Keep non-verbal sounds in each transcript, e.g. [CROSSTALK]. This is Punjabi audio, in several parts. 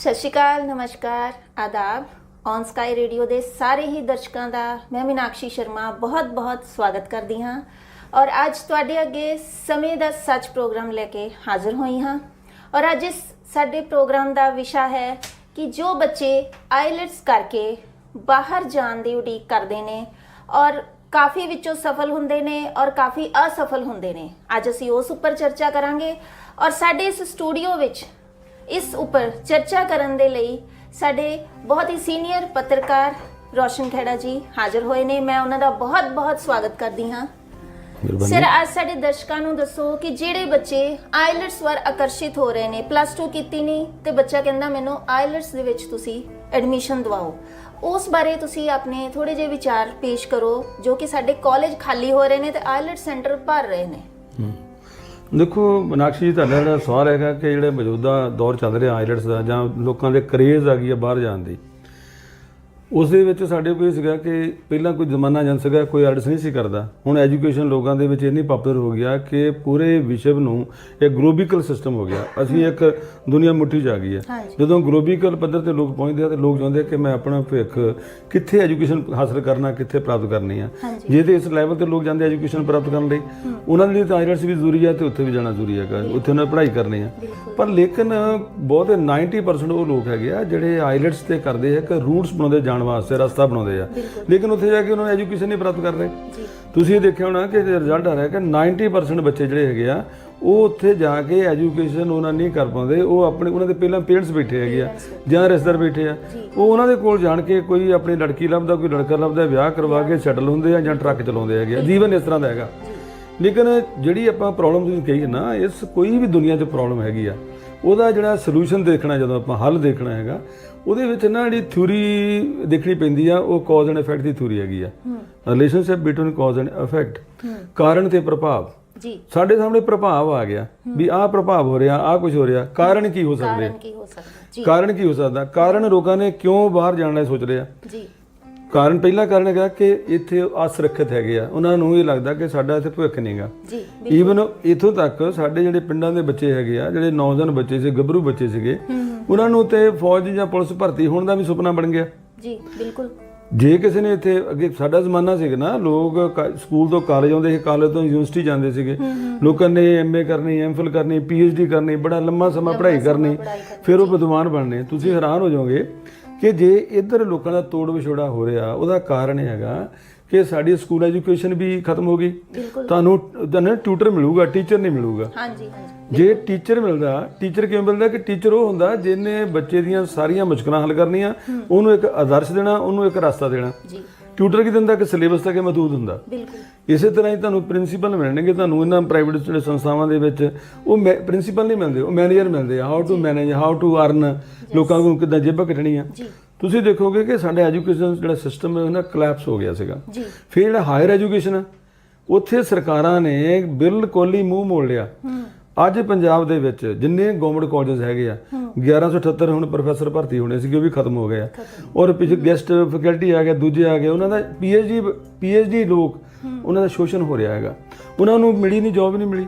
ਸਤਿ ਸ਼੍ਰੀ ਅਕਾਲ, ਨਮਸਕਾਰ, ਆਦਾਬ। ਔਨ ਸਕਾਈ ਰੇਡੀਓ ਦੇ ਸਾਰੇ ਹੀ ਦਰਸ਼ਕਾਂ ਦਾ ਮੈਂ ਮੀਨਾਕਸ਼ੀ ਸ਼ਰਮਾ ਬਹੁਤ-ਬਹੁਤ ਸਵਾਗਤ ਕਰਦੀ ਹਾਂ। ਔਰ ਅੱਜ ਤੁਹਾਡੇ ਅੱਗੇ ਸਮੇਂ ਦਾ ਸੱਚ ਪ੍ਰੋਗਰਾਮ ਲੈ ਕੇ ਹਾਜ਼ਰ ਹੋਈ ਹਾਂ। ਔਰ ਅੱਜ ਇਸ ਸਾਡੇ ਪ੍ਰੋਗਰਾਮ ਦਾ ਵਿਸ਼ਾ ਹੈ ਕਿ ਜੋ ਬੱਚੇ ਆਈਲਟਸ ਕਰਕੇ ਬਾਹਰ ਜਾਣ ਦੀ ਉਡੀਕ ਕਰਦੇ ਨੇ ਔਰ ਕਾਫੀ ਵਿੱਚੋਂ ਸਫਲ ਹੁੰਦੇ ਨੇ ਔਰ ਕਾਫੀ ਅਸਫਲ ਹੁੰਦੇ ਨੇ। ਅੱਜ ਅਸੀਂ ਉਸ ਉੱਪਰ ਚਰਚਾ ਕਰਾਂਗੇ ਔਰ ਸਾਡੇ ਇਸ ਸਟੂਡੀਓ ਵਿੱਚ ਇਸ ਉੱਪਰ ਚਰਚਾ ਕਰਨ ਦੇ ਲਈ ਸਾਡੇ ਬਹੁਤ ਹੀ ਸੀਨੀਅਰ ਪੱਤਰਕਾਰ ਰੋਸ਼ਨ ਖੇੜਾ ਜੀ ਹਾਜ਼ਰ ਹੋਏ ਨੇ। ਮੈਂ ਉਹਨਾਂ ਦਾ ਬਹੁਤ-ਬਹੁਤ ਸਵਾਗਤ ਕਰਦੀ ਹਾਂ। ਸਰ ਅੱਜ ਸਾਡੇ ਦਰਸ਼ਕਾਂ ਨੂੰ ਦੱਸੋ ਕਿ ਜਿਹੜੇ ਬੱਚੇ ਆਈਲਟਸ ਵੱਲ ਆਕਰਸ਼ਿਤ ਹੋ ਰਹੇ ਨੇ ਪਲੱਸ 2 ਕੀਤੀ ਨਹੀਂ ਤੇ ਬੱਚਾ ਕਹਿੰਦਾ ਮੈਨੂੰ ਆਈਲਟਸ ਦੇ ਵਿੱਚ ਤੁਸੀਂ ਐਡਮਿਸ਼ਨ ਦਿਵਾਓ। ਉਸ ਬਾਰੇ ਤੁਸੀਂ ਆਪਣੇ ਥੋੜੇ ਜਿਹੇ ਵਿਚਾਰ ਪੇਸ਼ ਕਰੋ ਜੋ ਕਿ ਸਾਡੇ ਕਾਲਜ ਖਾਲੀ ਹੋ ਰਹੇ ਨੇ ਤੇ ਆਈਲਟਸ ਸੈਂਟਰ ਭਰ ਰਹੇ ਨੇ। ਦੇਖੋ ਮਨਾਕਸ਼ੀ ਜੀ, ਤੁਹਾਡਾ ਜਿਹੜਾ ਸਵਾਲ ਹੈਗਾ ਕਿ ਜਿਹੜੇ ਮੌਜੂਦਾ ਦੌਰ ਚੱਲ ਰਿਹਾ ਆਈਲੈਟਸ ਦਾ ਜਾਂ ਲੋਕਾਂ ਦੇ ਕਰੇਜ਼ ਆ ਗਈ ਹੈ ਬਾਹਰ ਜਾਣ ਦੀ। ਉਸ ਦੇ ਵਿੱਚ ਸਾਡੇ ਕੋਈ ਸੀਗਾ ਕਿ ਪਹਿਲਾਂ ਕੋਈ ਜ਼ਮਾਨਾ ਜਾਂ ਸੀਗਾ ਕੋਈ ਆਈਲੈਟਸ ਨਹੀਂ ਸੀ ਕਰਦਾ। ਹੁਣ ਐਜੂਕੇਸ਼ਨ ਲੋਕਾਂ ਦੇ ਵਿੱਚ ਇੰਨੀ ਪਪੂਲਰ ਹੋ ਗਿਆ ਕਿ ਪੂਰੇ ਵਿਸ਼ਵ ਨੂੰ ਇੱਕ ਗਲੋਬੀਕਲ ਸਿਸਟਮ ਹੋ ਗਿਆ। ਅਸੀਂ ਇੱਕ ਦੁਨੀਆ ਮੁੱਠੀ 'ਚ ਆ ਗਈ ਹੈ। ਜਦੋਂ ਗਲੋਬੀਕਲ ਪੱਧਰ ਤੇ ਲੋਕ ਪਹੁੰਚਦੇ ਆ ਤੇ ਲੋਕ ਚਾਹੁੰਦੇ ਆ ਕਿ ਮੈਂ ਆਪਣਾ ਭਵਿੱਖ ਕਿੱਥੇ ਐਜੂਕੇਸ਼ਨ ਹਾਸਲ ਕਰਨਾ ਕਿੱਥੇ ਪ੍ਰਾਪਤ ਕਰਨੀ ਆ। ਜੇ ਤੇ ਇਸ ਲੈਵਲ ਤੇ ਲੋਕ ਜਾਂਦੇ ਐਜੂਕੇਸ਼ਨ ਪ੍ਰਾਪਤ ਕਰਨ ਲਈ। ਉਹਨਾਂ ਦੇ ਲਈ ਤਾਂ ਆਈਲੈਟਸ ਵੀ ਜ਼ਰੂਰੀ ਹੈ ਤੇ ਉੱਥੇ ਵੀ ਜਾਣਾ ਜ਼ਰੂਰੀ ਹੈਗਾ। ਉੱਥੇ ਉਹਨਾਂ ਨੇ ਪੜ੍ਹਾਈ ਕਰਨੀ ਆ। ਪਰ ਲੇਕਿਨ ਬਹੁਤ 90% ਉਹ ਲੋਕ ਹੈਗੇ ਆ ਜਿਹੜੇ ਆਈਲੈਟਸ ਤੇ ਕਰਦੇ ਆ ਕਿ ਰੂਟਸ ਬਣਾਉਂਦੇ ਜਾਣ ਵਾਸਤੇ ਰਸਤਾ ਬਣਾਉਂਦੇ ਆ। ਲੇਕਿਨ ਉੱਥੇ ਜਾ ਕੇ ਉਹਨਾਂ ਨੂੰ ਐਜੂਕੇਸ਼ਨ ਨਹੀਂ ਪ੍ਰਾਪਤ ਕਰ ਰਹੇ ਤੁਸੀਂ ਇਹ ਦੇਖਿਆ ਹੋਣਾ ਕਿ ਰਿਜ਼ਲਟ ਆ ਰਿਹਾ ਕਿ 90% ਬੱਚੇ ਜਿਹੜੇ ਹੈਗੇ ਆ ਉਹ ਉੱਥੇ ਜਾ ਕੇ ਐਜੂਕੇਸ਼ਨ ਉਹਨਾਂ ਨਹੀਂ ਕਰ ਪਾਉਂਦੇ। ਉਹ ਆਪਣੇ ਉਹਨਾਂ ਦੇ ਪਹਿਲਾਂ ਪੇਰੈਂਟਸ ਬੈਠੇ ਹੈਗੇ ਆ ਜਾਂ ਰਿਸ਼ਤੇਦਾਰ ਬੈਠੇ ਆ। ਉਹ ਉਹਨਾਂ ਦੇ ਕੋਲ ਜਾਣ ਕੇ ਕੋਈ ਆਪਣੀ ਲੜਕੀ ਲੱਭਦਾ ਕੋਈ ਲੜਕਾ ਲੱਭਦਾ ਵਿਆਹ ਕਰਵਾ ਕੇ ਸੈਟਲ ਹੁੰਦੇ ਆ ਜਾਂ ਟਰੱਕ ਚਲਾਉਂਦੇ ਹੈਗੇ ਆ। ਜੀਵਨ ਇਸ ਤਰ੍ਹਾਂ ਦਾ ਹੈਗਾ। ਲੇਕਿਨ ਜਿਹੜੀ ਆਪਾਂ ਪ੍ਰੋਬਲਮ ਤੁਸੀਂ ਕਹੀ ਹੈ ਨਾ ਇਸ ਕੋਈ ਵੀ ਦੁਨੀਆ 'ਚ ਪ੍ਰੋਬਲਮ ਹੈਗੀ ਆ ਉਹਦਾ ਜਿਹੜਾ ਸੋਲੂਸ਼ਨ ਦੇਖਣਾ ਜਦੋਂ ਆਪਾਂ ਹੱਲ ਦੇਖਣਾ ਹੈਗਾ ਉਹਦੇ ਵਿੱਚ ਨਾ ਜਿਹੜੀ ਥਿਊਰੀ ਦੇਖਣੀ ਪੈਂਦੀ ਆ ਉਹ ਕਾਜ਼ ਐਂਡ ਇਫੈਕਟ ਦੀ ਥਿਊਰੀ ਹੈਗੀ ਆ। Relationship between cause and effect ਕਾਰਨ ਤੇ ਪ੍ਰਭਾਵ। ਜੀ। ਸਾਡੇ ਸਾਹਮਣੇ ਪ੍ਰਭਾਵ ਆ ਗਿਆ ਵੀ ਆਹ ਪ੍ਰਭਾਵ ਹੋ ਰਿਹਾ ਆਹ ਕੁਝ ਹੋ ਰਿਹਾ ਕਾਰਨ ਕੀ ਹੋ ਸਕਦੇ? ਕਾਰਨ ਕੀ ਹੋ ਸਕਦਾ? ਜੀ। ਕਾਰਨ ਕੀ ਹੋ ਸਕਦਾ? ਕਾਰਨ ਲੋਕਾਂ ਨੇ ਕਿਉਂ ਬਾਹਰ ਜਾਣ ਲਈ ਸੋਚ ਰਹੇ ਜੀ। ਕਾਰਨ ਪਹਿਲਾ ਕਾਰਨ ਹੈਗਾ ਕਿ ਇੱਥੇ ਅਸੁਰੱਖਿਅਤ ਹੈਗੇ ਆ। ਉਹਨਾਂ ਨੂੰ ਇਹ ਲੱਗਦਾ ਕਿ ਸਾਡਾ ਇੱਥੇ ਭਵਿੱਖ ਨਹੀਂਗਾ ਜੀ ਈਵਨ ਇਥੋਂ ਤੱਕ ਸਾਡੇ ਜਿਹੜੇ ਪਿੰਡਾਂ ਦੇ ਬੱਚੇ ਹੈਗੇ ਆ ਜਿਹੜੇ ਨੌਜਵਾਨ ਬੱਚੇ ਸੀ ਗੱਭਰੂ ਬੱਚੇ ਸੀਗੇ ਉਹਨਾਂ ਨੂੰ ਤੇ ਫੌਜ ਜਾਂ ਪੁਲਿਸ ਭਰਤੀ ਹੋਣ ਦਾ ਵੀ ਸੁਪਨਾ ਬਣ ਗਿਆ। ਜੀ ਬਿਲਕੁਲ। ਜੇ ਕਿਸੇ ਨੇ ਇੱਥੇ ਅੱਗੇ ਸਾਡਾ ਜ਼ਮਾਨਾ ਸੀਗਾ ਨਾ ਲੋਕ ਸਕੂਲ ਤੋਂ ਕਾਲਜ ਆਉਂਦੇ ਸੀ ਕਾਲਜ ਤੋਂ ਯੂਨੀਵਰਸਿਟੀ ਜਾਂਦੇ ਸੀਗੇ। ਲੋਕਾਂ ਨੇ ਐਮਏ ਕਰਨੀ ਐਮਫਿਲ ਕਰਨੀ ਪੀਐਚਡੀ ਕਰਨੀ ਬੜਾ ਲੰਮਾ ਸਮਾਂ ਪੜ੍ਹਾਈ ਕਰਨੀ ਫਿਰ ਉਹ ਵਿਦਵਾਨ ਬਣਨੇ। ਤੁਸੀਂ ਹੈਰਾਨ ਹੋ ਜਾਓਗੇ ਕਿ ਜੇ ਇੱਧਰ ਲੋਕਾਂ ਦਾ ਤੋੜ ਵਿਛੋੜਾ ਹੋ ਰਿਹਾ ਉਹਦਾ ਕਾਰਨ ਇਹ ਹੈਗਾ ਕਿ ਸਾਡੀ ਸਕੂਲ ਐਜੂਕੇਸ਼ਨ ਵੀ ਖਤਮ ਹੋ ਗਈ। ਤੁਹਾਨੂੰ ਤੁਹਾਨੂੰ ਟਿਊਟਰ ਮਿਲੂਗਾ ਟੀਚਰ ਨਹੀਂ ਮਿਲੂਗਾ। ਹਾਂਜੀ ਹਾਂਜੀ। ਜੇ ਟੀਚਰ ਮਿਲਦਾ ਟੀਚਰ ਕਿਵੇਂ ਮਿਲਦਾ ਕਿ ਟੀਚਰ ਉਹ ਹੁੰਦਾ ਜਿਹਨੇ ਬੱਚੇ ਦੀਆਂ ਸਾਰੀਆਂ ਮੁਸ਼ਕਲਾਂ ਹੱਲ ਕਰਨੀਆਂ ਉਹਨੂੰ ਇੱਕ ਆਦਰਸ਼ ਦੇਣਾ ਉਹਨੂੰ ਇੱਕ ਰਸਤਾ ਦੇਣਾ। ਜੀ। ਟਿਊਟਰ ਕੀ ਦਿੰਦਾ ਕਿ ਸਿਲੇਬਸ ਤੱਕ ਇਹ ਮਹਦੂਦ ਹੁੰਦਾ। ਬਿਲਕੁਲ। ਇਸੇ ਤਰ੍ਹਾਂ ਹੀ ਤੁਹਾਨੂੰ ਪ੍ਰਿੰਸੀਪਲ ਮਿਲਣਗੇ ਤੁਹਾਨੂੰ ਇਹਨਾਂ ਪ੍ਰਾਈਵੇਟ ਜਿਹੜੇ ਸੰਸਥਾਵਾਂ ਦੇ ਵਿੱਚ ਉਹ ਪ੍ਰਿੰਸੀਪਲ ਨਹੀਂ ਮਿਲਦੇ ਉਹ ਮੈਨੇਜਰ ਮਿਲਦੇ ਆ। How to manage how to earn ਲੋਕਾਂ ਨੂੰ ਕਿੱਦਾਂ ਜੇਬਾਂ ਕੱਢਣੀਆਂ। ਜੀ। ਤੁਸੀਂ ਦੇਖੋਗੇ ਕਿ ਸਾਡਾ ਐਜੂਕੇਸ਼ਨ ਜਿਹੜਾ ਸਿਸਟਮ ਹੈ ਨਾ ਕਲੈਪਸ ਹੋ ਗਿਆ ਸੀਗਾ। ਜੀ। ਫਿਰ ਜਿਹੜਾ ਹਾਇਰ ਐਜੂਕੇਸ਼ਨ ਆ ਉੱਥੇ ਸਰਕਾਰਾਂ ਨੇ ਬਿਲਕੁਲ ਹੀ ਮੂੰਹ ਮੋੜ ਲਿਆ। ਹੂੰ। ਅੱਜ ਪੰਜਾਬ ਦੇ ਵਿੱਚ ਜਿੰਨੇ ਗਵਰਨਮੈਂਟ ਕਾਲਜਸ ਹੈਗੇ ਆ 1178 ਹੁਣ ਪ੍ਰੋਫੈਸਰ ਭਰਤੀ ਹੋਣੇ ਸੀਗੇ ਉਹ ਵੀ ਖਤਮ ਹੋ ਗਏ ਆ। ਔਰ ਪਿਛੇ ਗੈਸਟ ਫੈਕਲਟੀ ਆ ਗਿਆ ਦੂਜੇ ਆ ਗਏ ਉਹਨਾਂ ਦਾ ਪੀਐਚਡੀ ਪੀਐਚਡੀ ਲੋਕ ਉਹਨਾਂ ਦਾ ਸ਼ੋਸ਼ਣ ਹੋ ਰਿਹਾ ਹੈਗਾ। ਉਹਨਾਂ ਨੂੰ ਮਿਲੀ ਨਹੀਂ ਜੌਬ ਨਹੀਂ ਮਿਲੀ।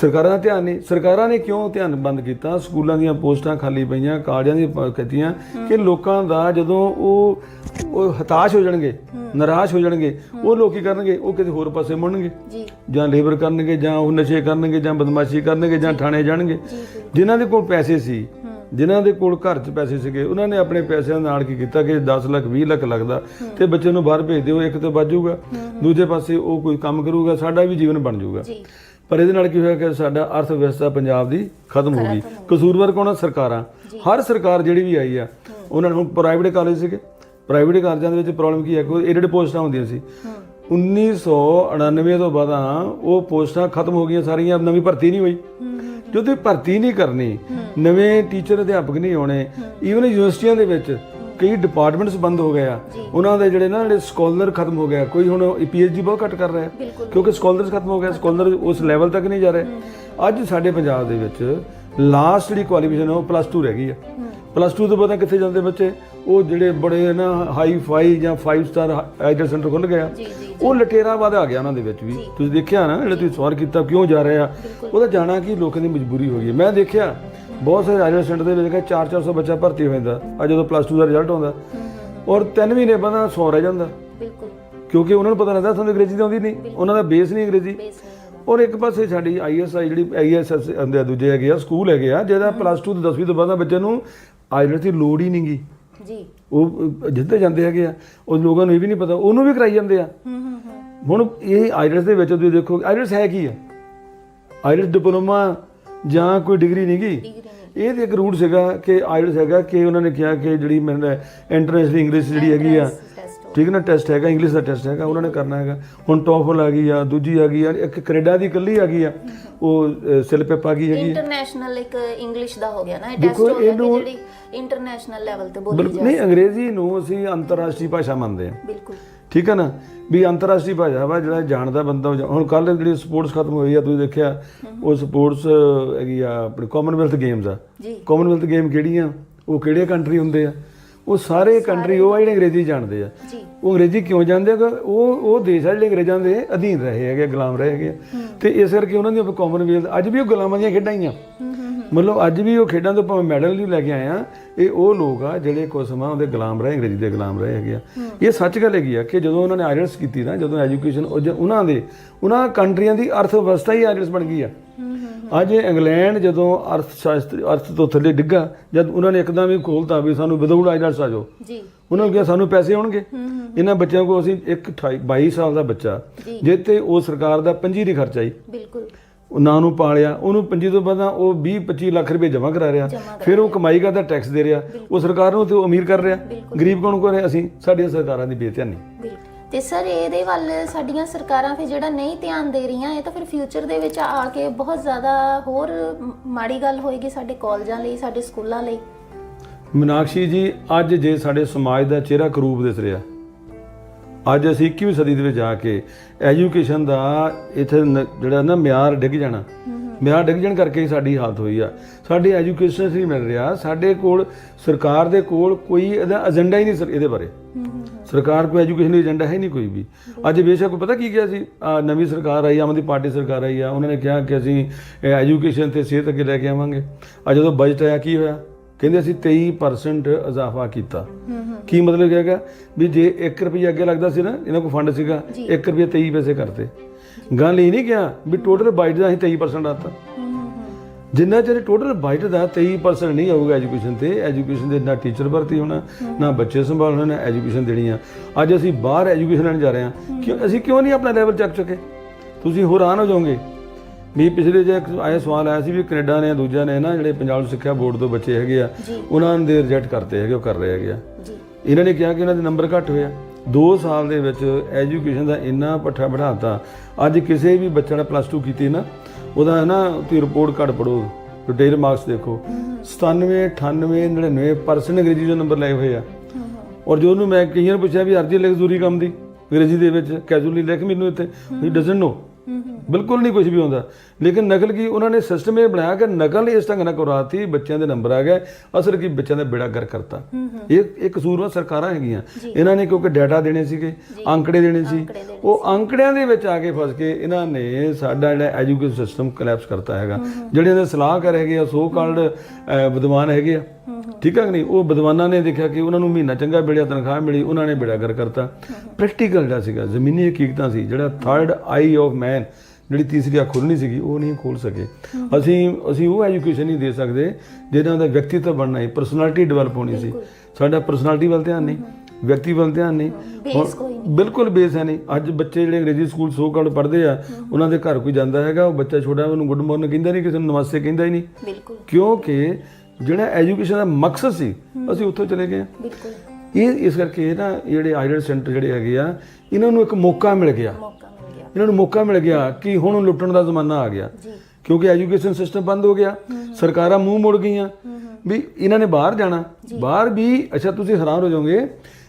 ਸਰਕਾਰਾਂ ਦਾ ਧਿਆਨ ਨਹੀਂ ਸਰਕਾਰਾਂ ਨੇ ਕਿਉਂ ਧਿਆਨ ਬੰਦ ਕੀਤਾ? ਸਕੂਲਾਂ ਦੀਆਂ ਪੋਸਟਾਂ ਖਾਲੀ ਪਈਆਂ ਕਾਲਜਾਂ ਦੀਆਂ ਕੀਤੀਆਂ ਕਿ ਲੋਕਾਂ ਦਾ ਜਦੋਂ ਉਹ ਉਹ ਹਤਾਸ਼ ਹੋ ਜਾਣਗੇ ਨਿਰਾਸ਼ ਹੋ ਜਾਣਗੇ ਉਹ ਲੋਕ ਕੀ ਕਰਨਗੇ? ਉਹ ਕਿਸੇ ਹੋਰ ਪਾਸੇ ਮੁੜਨਗੇ। ਜੀ। ਜਾਂ ਲੇਬਰ ਕਰਨਗੇ ਜਾਂ ਉਹ ਨਸ਼ੇ ਕਰਨਗੇ ਜਾਂ ਬਦਮਾਸ਼ੀ ਕਰਨਗੇ ਜਾਂ ਥਾਣੇ ਜਾਣਗੇ। ਜਿਨ੍ਹਾਂ ਦੇ ਕੋਲ ਪੈਸੇ ਸੀ ਜਿਨ੍ਹਾਂ ਦੇ ਕੋਲ ਘਰ 'ਚ ਪੈਸੇ ਸੀਗੇ ਉਹਨਾਂ ਨੇ ਆਪਣੇ ਪੈਸਿਆਂ ਨਾਲ ਕੀ ਕੀਤਾ ਕਿ 10 ਲੱਖ 20 ਲੱਖ ਲੱਗਦਾ ਤੇ ਬੱਚੇ ਨੂੰ ਬਾਹਰ ਭੇਜ ਦਿਓ ਇੱਕ ਤੇ ਬਾਜੂਗਾ ਦੂਜੇ ਪਾਸੇ ਉਹ ਕੋਈ ਕੰਮ ਕਰੂਗਾ ਸਾਡਾ ਵੀ ਜੀਵਨ ਬਣ ਜਾਊਗਾ। ਜੀ। ਪਰ ਇਹਦੇ ਨਾਲ ਕੀ ਹੋਇਆ ਕਿ ਸਾਡਾ ਅਰਥ ਵਿਵਸਥਾ ਪੰਜਾਬ ਦੀ ਖਤਮ ਹੋ ਗਈ। ਕਸੂਰਵਾਰ ਕੌਣ ਆ? ਸਰਕਾਰਾਂ। ਹਰ ਸਰਕਾਰ ਜਿਹੜੀ ਵੀ ਆਈ ਆ ਉਹਨਾਂ ਨੂੰ ਪ੍ਰਾਈਵੇਟ ਕਾਲਜ ਸੀਗੇ। ਪ੍ਰਾਈਵੇਟ ਕਾਲਜਾਂ ਦੇ ਵਿੱਚ ਪ੍ਰੋਬਲਮ ਕੀ ਹੈ ਕਿ ਏਡਡ ਪੋਸਟਾਂ ਹੁੰਦੀਆਂ ਸੀ। 1999 ਤੋਂ ਬਾਅਦ ਉਹ ਪੋਸਟਾਂ ਖਤਮ ਹੋ ਗਈਆਂ ਸਾਰੀਆਂ ਨਵੀਂ ਭਰਤੀ ਨਹੀਂ ਹੋਈ। ਜਦੋਂ ਭਰਤੀ ਨਹੀਂ ਕਰਨੀ ਨਵੇਂ ਟੀਚਰ ਅਧਿਆਪਕ ਨਹੀਂ ਆਉਣੇ। ਈਵਨ ਯੂਨੀਵਰਸਿਟੀਆਂ ਦੇ ਵਿੱਚ ਕਈ ਡਿਪਾਰਟਮੈਂਟਸ ਬੰਦ ਹੋ ਗਏ ਆ। ਉਹਨਾਂ ਦੇ ਜਿਹੜੇ ਨਾ ਜਿਹੜੇ ਸਕਾਲਰ ਖਤਮ ਹੋ ਗਿਆ ਕੋਈ ਹੁਣ ਪੀਐਚਡੀ ਬਹੁਤ ਘੱਟ ਕਰ ਰਿਹਾ ਕਿਉਂਕਿ ਸਕਾਲਰਸ ਖਤਮ ਹੋ ਗਿਆ ਸਕਾਲਰ ਉਸ ਲੈਵਲ ਤੱਕ ਨਹੀਂ ਜਾ ਰਹੇ। ਅੱਜ ਸਾਡੇ ਪੰਜਾਬ ਦੇ ਵਿੱਚ ਲਾਸਟ ਜਿਹੜੀ ਕੁਆਲੀਫਿਕੇਸ਼ਨ ਹੈ ਉਹ ਪਲੱਸ 2 ਰਹਿ ਗਈ ਹੈ। ਪਲੱਸ 2 ਤੋਂ ਬਾਅਦ ਕਿੱਥੇ ਜਾਂਦੇ ਬੱਚੇ? ਉਹ ਜਿਹੜੇ ਬੜੇ ਨਾ ਹਾਈ ਫਾਈ ਜਾਂ 5 ਸਟਾਰ ਆਈਡਲ ਸੈਂਟਰ ਖੁੱਲ ਗਿਆ ਉਹ ਲਟੇਰਾਵਾਦ ਆ ਗਿਆ ਉਹਨਾਂ ਦੇ ਵਿੱਚ ਵੀ। ਤੁਸੀਂ ਦੇਖਿਆ ਨਾ ਜਿਹੜਾ ਤੁਸੀਂ ਸਵਾਲ ਕੀਤਾ ਕਿਉਂ ਜਾ ਰਹੇ ਆ? ਉਹਦਾ ਜਾਣਾ ਕੀ ਲੋਕਾਂ ਦੀ ਮਜਬੂਰੀ ਹੋ ਗਈ ਮੈਂ ਦੇਖਿਆ ਬਹੁਤ ਸਾਰੇ ਆਈਲੈਂਡ ਸੈਂਟਰ ਦੇ ਵਿੱਚ ਕਿ 4-400 ਬੱਚਾ ਭਰਤੀ ਹੋ ਜਾਂਦਾ ਆ ਜਦੋਂ ਪਲੱਸ 2 ਦਾ ਰਿਜ਼ਲਟ ਆਉਂਦਾ। ਔਰ 3 ਮਹੀਨੇ ਬਾਅਦ 100 ਰਹਿ ਜਾਂਦਾ। ਬਿਲਕੁਲ। ਕਿਉਂਕਿ ਉਹਨਾਂ ਨੂੰ ਪਤਾ ਲੱਗਦਾ ਸਾਨੂੰ ਅੰਗਰੇਜ਼ੀ ਤਾਂ ਆਉਂਦੀ ਨਹੀਂ ਉਹਨਾਂ ਦਾ ਬੇਸ ਨਹੀਂ ਅੰਗਰੇਜ਼ੀ। ਔਰ ਇੱਕ ਪਾਸੇ ਸਾਡੀ ਆਈਐਸਆਈ ਜਿਹੜੀ ਆਈਐਸਐਸ ਆ ਦੂਜੇ ਹੈਗੇ ਆ ਸਕੂਲ ਹੈਗੇ ਆ ਜਿਹਦਾ ਪਲੱਸ 2 ਤੇ 10ਵੀਂ ਤੋਂ ਬਾਅਦ ਬੱਚੇ ਨੂੰ ਆਈਲੈਂਡ ਦੀ ਲੋੜ ਹੀ ਨਹੀਂਗੀ। ਜੀ। ਉਹ ਜਿੱਥੇ ਜਾਂਦੇ ਹੈਗੇ ਆ ਉਹ ਲੋਕਾਂ ਨੂੰ ਇਹ ਵੀ ਨਹੀਂ ਪਤਾ ਉਹਨੂੰ ਵੀ ਕਰਾਈ ਜਾਂਦੇ ਆ। ਹੂੰ ਹੂੰ ਹੂੰ ਹੁਣ ਇਹ ਆਈਲੈਂਡਸ ਦੇ ਵਿੱਚ ਤੁਸੀਂ ਦੇਖੋ ਆਈਲੈਂਡਸ ਹੈ ਕੀ ਆ? ਆਈਲੈਂਡਸ ਡਿਪਲੋਮਾ ਜਾਂ ਕੋਈ ਡਿਗਰੀ ਨਹੀਂ ਇਹ ਤੇ ਇੱਕ ਰੂਟ ਸੀਗਾ ਕਿ ਆਈਲੈਂਡਸ ਹੈਗਾ ਕਿ ਉਹਨਾਂ ਨੇ ਕਿਹਾ ਕਿ ਜਿਹੜੀ ਮੈਨੂੰ ਇੰਟਰਨੈਸ਼ਨਲ ਇੰਗਲਿਸ਼ ਜਿਹੜੀ ਹੈਗੀ ਆ ਠੀਕ ਹੈ ਨਾ ਟੈਸਟ ਹੈਗਾ ਇੰਗਲਿਸ਼ ਦਾ ਟੈਸਟ ਹੈਗਾ ਉਹਨਾਂ ਨੇ ਕਰਨਾ ਹੈਗਾ। ਹੁਣ ਟੋਫਲ ਆ ਗਈ ਆ ਦੂਜੀ ਆ ਗਈ ਆ ਇੱਕ ਕੈਨੇਡਾ ਦੀ ਇਕੱਲੀ ਆ ਗਈ ਆ ਉਹ ਸਿਲਪੇਪ ਆ ਗਈ ਹੈਗੀ। ਇੰਟਰਨੈਸ਼ਨਲ ਇੱਕ ਇੰਗਲਿਸ਼ ਦਾ ਹੋ ਗਿਆ ਨਾ ਇਹ ਟੈਸਟ ਹੋ ਗਿਆ ਜਿਹੜੀ ਇੰਟਰਨੈਸ਼ਨਲ ਲੈਵਲ ਤੇ ਬੋਲੀ ਬਿਲਕੁਲ ਨਹੀਂ ਅੰਗਰੇਜ਼ੀ ਨੂੰ ਅਸੀਂ ਅੰਤਰਰਾਸ਼ਟਰੀ ਭਾਸ਼ਾ ਮੰਨਦੇ ਆ ਬਿਲਕੁਲ। ਠੀਕ ਹੈ ਨਾ? ਵੀ ਅੰਤਰਰਾਸ਼ਟਰੀ ਭਾਸ਼ਾ ਵਾ ਜਿਹੜਾ ਜਾਣਦਾ ਬੰਦਾ ਹੁਣ ਕੱਲ ਜਿਹੜੀ ਸਪੋਰਟਸ ਖਤਮ ਹੋਈ ਆ ਤੁਸੀਂ ਦੇਖਿਆ ਉਹ ਸਪੋਰਟਸ ਹੈਗੀ ਆ ਆਪਣੀ ਕਾਮਨਵੈਲਥ ਗੇਮਸ ਆ। ਜੀ। ਕਾਮਨਵੈਲਥ ਗੇਮ ਕਿਹੜੀਆਂ? ਉਹ ਕਿਹੜੇ ਕੰਟਰੀ ਹੁੰਦੇ ਆ? ਉਹ ਸਾਰੇ ਕੰਟਰੀ ਉਹ ਆ ਜਿਹੜੇ ਅੰਗਰੇਜ਼ੀ ਜਾਣਦੇ ਆ। ਉਹ ਅੰਗਰੇਜ਼ੀ ਕਿਉਂ ਜਾਣਦੇ ਆ? ਕਿ ਉਹ ਉਹ ਦੇਸ਼ ਆ ਜਿਹੜੇ ਅੰਗਰੇਜ਼ਾਂ ਦੇ ਅਧੀਨ ਰਹੇ ਹੈਗੇ ਗੁਲਾਮ ਰਹੇ ਹੈਗੇ। ਤੇ ਇਸ ਕਰਕੇ ਉਹਨਾਂ ਦੀਆਂ ਕਾਮਨਵੈਲਥ ਅੱਜ ਵੀ ਉਹ ਗੁਲਾਮਾਂ ਦੀਆਂ ਖੇਡਾਂ ਹੀ ਆ। ਮਤਲਬ ਅੱਜ ਵੀ ਉਹ ਖੇਡਾਂ ਤੋਂ ਭਾਵੇਂ ਮੈਡਲ ਨਹੀਂ ਲੈ ਕੇ ਆਏ ਆ ਇਹ ਉਹ ਲੋਕ ਆ ਜਿਹੜੇ ਕੁਝ ਸਮਾਂ ਉਹਦੇ ਗੁਲਾਮ ਰਹੇ ਅੰਗਰੇਜ਼ੀ ਦੇ ਗੁਲਾਮ ਰਹੇ ਹੈਗੇ ਆ। ਇਹ ਸੱਚ ਗੱਲ ਹੈਗੀ ਆ ਕਿ ਜਦੋਂ ਉਹਨਾਂ ਨੇ ਆਇਲਟਸ ਕੀਤੀ ਨਾ ਜਦੋਂ ਐਜੂਕੇਸ਼ਨ ਉਹਨਾਂ ਦੇ ਉਹਨਾਂ ਕੰਟਰੀਆਂ ਦੀ ਅਰਥ ਵਿਵਸਥਾ ਹੀ ਆਇਲਟਸ ਬਣ ਗਈ ਆ। ਅੱਜ ਇੰਗਲੈਂਡ ਜਦੋਂ ਅਰਥ ਸ਼ਾਸਤਰ ਅਰਥ ਤੋਂ ਥੱਲੇ ਡਿੱਗਾ ਜਦ ਉਹਨਾਂ ਨੇ ਇੱਕਦਮ ਹੀ ਖੋਲਤਾ ਵੀ ਸਾਨੂੰ ਵਿਦਆਊਟ ਆਇਲਟਸ ਆ ਜਾਓ। ਜੀ। ਉਹਨਾਂ ਨੂੰ ਕਿਹਾ ਸਾਨੂੰ ਪੈਸੇ ਆਉਣਗੇ। ਇਹਨਾਂ ਬੱਚਿਆਂ ਕੋਲ ਅਸੀਂ ਇੱਕ 28 22 ਸਾਲ ਦਾ ਬੱਚਾ ਜੀ। ਜੇ ਤੇ ਉਹ ਸਰਕਾਰ ਦਾ ਪੰਜੀਰੀ ਖਰਚਾ ਹੀ ਬਿਲਕੁਲ। ਉਹ ਨਾਂ ਪਾਲਿਆ ਉਹਨੂੰ ਪੰਜੀ ਤੋਂ ਬਾਅਦ ਉਹ 20 25 ਲੱਖ ਰੁਪਏ ਜਮ੍ਹਾਂ ਕਰਾ ਰਿਹਾ ਕਰਾ ਫਿਰ ਉਹ ਕਮਾਈ ਕਰਦਾ ਟੈਕਸ ਦੇ ਰਿਹਾ। ਉਹ ਸਰਕਾਰ ਨੂੰ ਤੇ ਉਹ ਅਮੀਰ ਕਰ ਰਿਹਾ। ਗਰੀਬ ਕੌਣ ਕੋ ਰਿਹਾ ਅਸੀਂ ਸਾਡੀਆਂ ਸਰਕਾਰਾਂ ਦੀ ਬੇਧਿਆਨੀ। ਤੇ ਸਰ ਇਹਦੇ ਵੱਲ ਸਾਡੀਆਂ ਸਰਕਾਰਾਂ ਫਿਰ ਜਿਹੜਾ ਨਹੀਂ ਧਿਆਨ ਦੇ ਰਹੀਆਂ ਇਹ ਤਾਂ ਫਿਰ ਫਿਊਚਰ ਦੇ ਵਿੱਚ ਆ ਕੇ ਬਹੁਤ ਜ਼ਿਆਦਾ ਹੋਰ ਮਾੜੀ ਗੱਲ ਹੋਏਗੀ ਸਾਡੇ ਕਾਲਜਾਂ ਲਈ ਸਾਡੇ ਸਕੂਲਾਂ ਲਈ। ਮੀਨਾਕਸ਼ੀ ਜੀ ਅੱਜ ਜੇ ਸਾਡੇ ਸਮਾਜ ਦਾ ਚਿਹਰਾ ਕਰੂਪ ਦਿਸ ਰਿਹਾ ਅੱਜ ਅਸੀਂ 21ਵੀਂ ਸਦੀ ਦੇ ਵਿੱਚ ਆ ਕੇ ਐਜੂਕੇਸ਼ਨ ਦਾ ਇੱਥੇ ਜਿਹੜਾ ਨਾ ਮਿਆਰ ਡਿੱਗ ਜਾਣਾ। ਮਿਆਰ ਡਿੱਗ ਜਾਣ ਕਰਕੇ ਹੀ ਸਾਡੀ ਹਾਲਤ ਹੋਈ ਆ। ਸਾਡੀ ਐਜੂਕੇਸ਼ਨ ਨਹੀਂ ਮਿਲ ਰਿਹਾ। ਸਾਡੇ ਕੋਲ ਸਰਕਾਰ ਦੇ ਕੋਲ ਕੋਈ ਇਹਦਾ ਏਜੰਡਾ ਹੀ ਨਹੀਂ ਸਰ ਇਹਦੇ ਬਾਰੇ। ਸਰਕਾਰ ਕੋਈ ਐਜੂਕੇਸ਼ਨ ਦਾ ਏਜੰਡਾ ਹੈ ਨਹੀਂ ਕੋਈ ਵੀ। ਅੱਜ ਬੇਸ਼ੱਕ ਪਤਾ ਕੀ ਕਿਹਾ ਸੀ? ਨਵੀਂ ਸਰਕਾਰ ਆਈ ਆਮ ਆਦਮੀ ਪਾਰਟੀ ਸਰਕਾਰ ਆਈ ਆ। ਉਹਨਾਂ ਨੇ ਕਿਹਾ ਕਿ ਅਸੀਂ ਐਜੂਕੇਸ਼ਨ ਤੇ ਸਿਹਤ ਅੱਗੇ ਲੈ ਕੇ ਆਵਾਂਗੇ। ਆ ਜਦੋਂ ਬਜਟ ਆਇਆ ਕੀ ਹੋਇਆ? ਕਹਿੰਦੇ ਅਸੀਂ 23% ਇਜ਼ਾਫਾ ਕੀਤਾ। ਕੀ ਮਤਲਬ ਹੈਗਾ? ਵੀ ਜੇ 1 ਰੁਪਿਆ ਅੱਗੇ ਲੱਗਦਾ ਸੀ ਨਾ ਇਹਨਾਂ ਕੋਲ ਫੰਡ ਸੀਗਾ 1 ਰੁਪਿਆ 23 ਪੈਸੇ ਕਰਤੇ। ਗੱਲ ਇਹ ਨਹੀਂ ਕਿਹਾ ਵੀ ਟੋਟਲ ਬਜਟ ਦਾ ਅਸੀਂ 23% ਆਤਾ। ਜਿੰਨਾ ਚਿਰ ਟੋਟਲ ਬਜਟ ਦਾ 23% ਨਹੀਂ ਆਊਗਾ ਐਜੂਕੇਸ਼ਨ ਤੇ ਐਜੂਕੇਸ਼ਨ ਦੇ ਨਾ ਟੀਚਰ ਭਰਤੀ ਹੋਣਾ ਨਾ ਬੱਚੇ ਸੰਭਾਲਣਾ ਨਾ ਐਜੂਕੇਸ਼ਨ ਦੇਣੀ ਆ। ਅੱਜ ਅਸੀਂ ਬਾਹਰ ਐਜੂਕੇਸ਼ਨ ਲੈਣ ਜਾ ਰਹੇ ਹਾਂ। ਕਿਉਂ ਅਸੀਂ ਕਿਉਂ ਨਹੀਂ ਆਪਣਾ ਲੈਵਲ ਚੱਕ ਚੁੱਕੇ? ਤੁਸੀਂ ਹੈਰਾਨ ਹੋ ਜਾਓਗੇ। ਵੀ ਪਿਛਲੇ ਜੇ ਆਇਆ ਸਵਾਲ ਆਇਆ ਸੀ ਵੀ ਕੈਨੇਡਾ ਨੇ ਦੂਜਾ ਨੇ ਨਾ ਜਿਹੜੇ ਪੰਜਾਬ ਸਿੱਖਿਆ ਬੋਰਡ ਤੋਂ ਬੱਚੇ ਹੈਗੇ ਆ। ਉਹਨਾਂ ਦੇ ਰਿਜੈਕਟ ਕਰਤੇ ਹੈਗੇ ਉਹ ਕਰ ਰਹੇ ਹੈਗੇ ਆ। ਇਹਨਾਂ ਨੇ ਕਿਹਾ ਕਿ ਇਹਨਾਂ ਦੇ ਨੰਬਰ ਘੱਟ ਹੋਇਆ 2 ਸਾਲ ਦੇ ਵਿੱਚ ਐਜੂਕੇਸ਼ਨ ਦਾ ਇੰਨਾ ਪੱਠਾ ਬਿਠਾਤਾ ਅੱਜ ਕਿਸੇ ਵੀ ਬੱਚਾ ਨੇ ਪਲੱਸ 2 ਕੀਤੀ ਨਾ ਉਹਦਾ ਨਾ ਤੁਸੀਂ ਰਿਪੋਰਟ ਕਾਰਡ ਪੜੋ ਡਿਟੇਲ ਮਾਰਕਸ ਦੇਖੋ। 97 98 99% ਅੰਗਰੇਜ਼ੀ ਦੇ ਨੰਬਰ ਲਏ ਹੋਏ ਆ। ਔਰ ਜੋ ਉਹਨੂੰ ਮੈਂ ਕਈਆਂ ਨੂੰ ਪੁੱਛਿਆ ਵੀ ਅਰਜੀ ਲਿਖ ਜ਼ਰੂਰੀ ਕੰਮ ਦੀ ਅੰਗਰੇਜ਼ੀ ਦੇ ਵਿੱਚ ਕੈਜੂਅਲੀ ਲਿਖ ਮੈਨੂੰ ਇੱਥੇ। ਹੀ। ਡਸਨਟ ਨੋ ਬਿਲਕੁਲ ਨਹੀਂ ਕੁਝ ਵੀ ਹੁੰਦਾ। ਲੇਕਿਨ ਨਕਲ ਕੀ ਉਹਨਾਂ ਨੇ ਸਿਸਟਮ ਇਹ ਬਣਾਇਆ ਕਿ ਨਕਲ ਇਸ ਢੰਗ ਨਾਲ ਕਰਾਤੀ ਬੱਚਿਆਂ ਦੇ ਨੰਬਰ ਆ ਗਏ। ਅਸਲ ਕੀ ਬੱਚਿਆਂ ਦਾ ਬੇੜਾ ਗਰ ਕਰਤਾ। ਇਹ ਇਹ ਕਸੂਰਵਾਰ ਸਰਕਾਰਾਂ ਹੈਗੀਆਂ। ਇਹਨਾਂ ਨੇ ਕਿਉਂਕਿ ਡਾਟਾ ਦੇਣੇ ਸੀਗੇ ਅੰਕੜੇ ਦੇਣੇ ਸੀ। ਉਹ ਅੰਕੜਿਆਂ ਦੇ ਵਿੱਚ ਆ ਕੇ ਫਸ ਕੇ ਇਹਨਾਂ ਨੇ ਸਾਡਾ ਜਿਹੜਾ ਐਜੂਕੇਸ਼ਨ ਸਿਸਟਮ ਕੋਲੈਪਸ ਕਰਤਾ ਹੈਗਾ। ਜਿਹੜੇ ਇਹਦੇ ਸਲਾਹਕਾਰ ਹੈਗੇ ਆ ਸੋ ਕਾਲਡ ਵਿਦਵਾਨ ਹੈਗੇ ਆ। ਠੀਕ ਹੈ ਕਿ ਨਹੀਂ? ਉਹ ਵਿਦਵਾਨਾਂ ਨੇ ਦੇਖਿਆ ਕਿ ਉਹਨਾਂ ਨੂੰ ਮਹੀਨਾ ਚੰਗਾ ਮਿਲਿਆ ਤਨਖਾਹ ਮਿਲੀ ਉਹਨਾਂ ਨੇ ਬੇੜਾ ਗਰ ਕਰਤਾ। ਪ੍ਰੈਕਟੀਕਲ ਜਿਹੜਾ ਸੀਗਾ ਜ਼ਮੀਨੀ ਹਕੀਕਤਾਂ ਸੀ ਜਿਹੜਾ ਥਰਡ ਆਈ ਆਫ ਮੈਨ ਜਿਹੜੀ ਤੀਸਰੀ ਅੱਖ ਖੁੱਲਣੀ ਸੀਗੀ ਉਹ ਨਹੀਂ ਖੋਲ ਸਕੇ। ਅਸੀਂ ਅਸੀਂ ਉਹ ਐਜੂਕੇਸ਼ਨ ਨਹੀਂ ਦੇ ਸਕਦੇ ਜਿਹਨਾਂ ਦਾ ਵਿਅਕਤੀਤਵ ਬਣਨਾ ਹੈ ਪਰਸਨੈਲਿਟੀ ਡਿਵੈਲਪ ਹੋਣੀ ਸੀ। ਸਾਡਾ ਪਰਸਨੈਲਿਟੀ ਵੱਲ ਧਿਆਨ ਨਹੀਂ। ਵਿਅਕਤੀ ਵੱਲ ਧਿਆਨ ਨਹੀਂ। ਬੇਸ ਕੋਈ ਨਹੀਂ। ਬਿਲਕੁਲ ਬੇਸ ਹੈ ਨਹੀਂ। ਅੱਜ ਬੱਚੇ ਜਿਹੜੇ ਅੰਗਰੇਜ਼ੀ ਸਕੂਲ ਸੋ ਕਾਲਡ ਪੜ੍ਹਦੇ ਆ ਉਹਨਾਂ ਦੇ ਘਰ ਕੋਈ ਜਾਂਦਾ ਹੈਗਾ ਉਹ ਬੱਚਾ ਛੋਟਾ ਉਹਨੂੰ ਗੁੱਡ ਮਾਰਨਿੰਗ ਕਹਿੰਦਾ ਨਹੀਂ ਕਿਸੇ ਨੂੰ ਨਮਸਤੇ ਕਹਿੰਦਾ ਹੀ ਨਹੀਂ। ਬਿਲਕੁਲ। ਕਿਉਂਕਿ ਜਿਹੜਾ ਐਜੂਕੇਸ਼ਨ ਦਾ ਮਕਸਦ ਸੀ ਅਸੀਂ ਉੱਥੋਂ ਚਲੇ ਗਏ ਹਾਂ। ਬਿਲਕੁਲ। ਇਹ ਇਸ ਕਰਕੇ ਨਾ ਜਿਹੜੇ ਆਈਡਲ ਸੈਂਟਰ ਜਿਹੜੇ ਹੈਗੇ ਆ ਇਹਨਾਂ ਨੂੰ ਇੱਕ ਮੌਕਾ ਮਿਲ ਗਿਆ। ਮੌਕਾ ਮਿਲ ਗਿਆ। ਇਹਨਾਂ ਨੂੰ ਮੌਕਾ ਮਿਲ ਗਿਆ ਕਿ ਹੁਣ ਲੁੱਟਣ ਦਾ ਜ਼ਮਾਨਾ ਆ ਗਿਆ। ਜੀ। ਕਿਉਂਕਿ ਐਜੂਕੇਸ਼ਨ ਸਿਸਟਮ ਬੰਦ ਹੋ ਗਿਆ। ਸਰਕਾਰਾਂ ਮੂੰਹ ਮੋੜ ਗਈਆਂ। ਵੀ ਇਹਨਾਂ ਨੇ ਬਾਹਰ ਜਾਣਾ। ਬਾਹਰ ਵੀ ਅੱਛਾ ਤੁਸੀਂ ਹੈਰਾਨ ਹੋ ਜਾਓਗੇ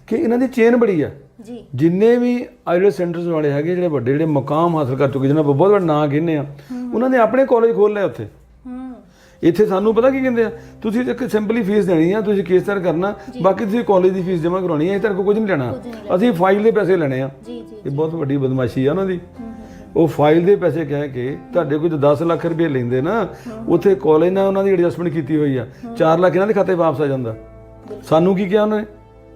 ਕਿ ਇਹਨਾਂ ਦੀ ਚੇਨ ਬੜੀ ਆ। ਜੀ। ਜਿੰਨੇ ਵੀ ਆਈਡਲ ਸੈਂਟਰਸ ਵਾਲੇ ਹੈਗੇ ਜਿਹੜੇ ਵੱਡੇ ਜਿਹੜੇ ਮਕਾਮ ਹਾਸਲ ਕਰ ਚੁੱਕੇ ਜਿਹਨਾਂ ਬਹੁਤ ਵੱਡਾ ਨਾਂ ਕਹਿੰਦੇ ਆ ਉਹਨਾਂ ਨੇ ਆਪਣੇ ਕਾਲਜ ਖੋਲ ਲਏ ਉੱਥੇ। ਹੂੰ। ਇੱਥੇ ਸਾਨੂੰ ਪਤਾ ਕੀ ਕਹਿੰਦੇ ਆ? ਤੁਸੀਂ ਇੱਕ ਸਿੰਪਲੀ ਫੀਸ ਦੇਣੀ ਆ ਤੁਸੀਂ ਕੇਸ ਤਰ ਕਰਨਾ ਬਾਕੀ ਤੁਸੀਂ ਕਾਲਜ ਦੀ ਫੀਸ ਜਮ੍ਹਾਂ ਕਰਾਉਣੀ ਹੈ ਇਹ ਤੇਰੇ ਕੋਲ ਕੁਝ ਨਹੀਂ ਲੈਣਾ। ਅਸੀਂ ਫਾਈਲ ਦੇ ਪੈਸੇ ਲੈਣੇ ਆ। ਜੀ ਜੀ ਇਹ ਬਹੁਤ ਵੱਡੀ ਬਦਮਾਸ਼ੀ ਆ ਉਹਨਾਂ ਦੀ। ਉਹ ਫਾਈਲ ਦੇ ਪੈਸੇ ਕਹਿ ਕੇ ਤੁਹਾਡੇ ਕੋਲ ਜੇ 10 ਲੱਖ ਰੁਪਏ ਲੈਂਦੇ ਨਾ ਉੱਥੇ ਕਾਲਜ ਨਾਲ ਉਹਨਾਂ ਦੀ ਐਡਜਸਟਮੈਂਟ ਕੀਤੀ ਹੋਈ ਆ। 4 ਲੱਖ ਇਹਨਾਂ ਦੇ ਖਾਤੇ ਵਾਪਸ ਆ ਜਾਂਦਾ। ਸਾਨੂੰ ਕੀ ਕਿਹਾ ਉਹਨਾਂ ਨੇ?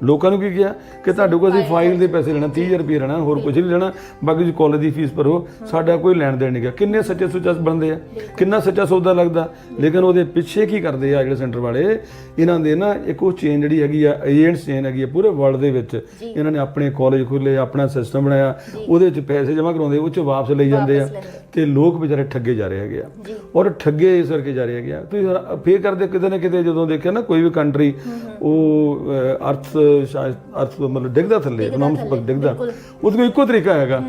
ਲੋਕਾਂ ਨੂੰ ਕੀ ਕਿਹਾ? ਕਿ ਤੁਹਾਡੇ ਕੋਲ ਅਸੀਂ ਫਾਈਲ ਦੇ ਪੈਸੇ ਲੈਣਾ 30000 ਰੁਪਏ ਲੈਣਾ ਹੋਰ ਕੁਝ ਨਹੀਂ ਲੈਣਾ ਬਾਕੀ ਜੀ ਕਾਲਜ ਦੀ ਫੀਸ ਭਰੋ। ਸਾਡਾ ਕੋਈ ਲੈਣ ਦੇਣ ਨਹੀਂ ਗਿਆ। ਕਿੰਨੇ ਸੱਚੇ ਸੁੱਚਾ ਬਣਦੇ ਆ? ਕਿੰਨਾ ਸੱਚਾ ਸੌਦਾ ਲੱਗਦਾ? ਲੇਕਿਨ ਉਹਦੇ ਪਿੱਛੇ ਕੀ ਕਰਦੇ ਆ ਜਿਹੜੇ ਸੈਂਟਰ ਵਾਲੇ? ਇਹਨਾਂ ਦੇ ਨਾ ਇੱਕ ਉਹ ਚੇਨ ਜਿਹੜੀ ਹੈਗੀ ਆ ਏਜੰਟਸ ਚੇਨ ਹੈਗੀ ਆ ਪੂਰੇ ਵਰਲਡ ਦੇ ਵਿੱਚ। ਇਹਨਾਂ ਨੇ ਆਪਣੇ ਕਾਲਜ ਖੋਲੇ ਆਪਣਾ ਸਿਸਟਮ ਬਣਾਇਆ। ਉਹਦੇ ਵਿੱਚ ਪੈਸੇ ਜਮ੍ਹਾਂ ਕਰਾਉਂਦੇ ਉਹ ਚ ਵਾਪਸ ਲਈ ਜਾਂਦੇ ਆ। ਤੇ ਲੋਕ ਵਿਚਾਰੇ ਠੱਗੇ ਜਾ ਰਹੇ ਹੈਗੇ ਆ। ਔਰ ਠੱਗੇ ਇਸ ਕਰਕੇ ਜਾ ਰਹੇ ਹੈਗੇ ਆ। ਤੁਸੀਂ ਫੇਰ ਕਰਦੇ ਕਿਤੇ ਨਾ ਕਿਤੇ ਜਦੋਂ ਦੇਖਿਆ ਨਾ ਕੋਈ ਵੀ ਕੰਟਰੀ ਉਹ ਅਰਥ ਸ਼ਾਇਦ ਅਰਥ ਮਤਲਬ ਡਿੱਗਦਾ ਥੱਲੇ ਇਕਨੋਮਿਕਸ ਡਿੱਗਦਾ। ਉਹਦੇ ਕੋਲ ਇੱਕੋ ਤਰੀਕਾ ਹੈਗਾ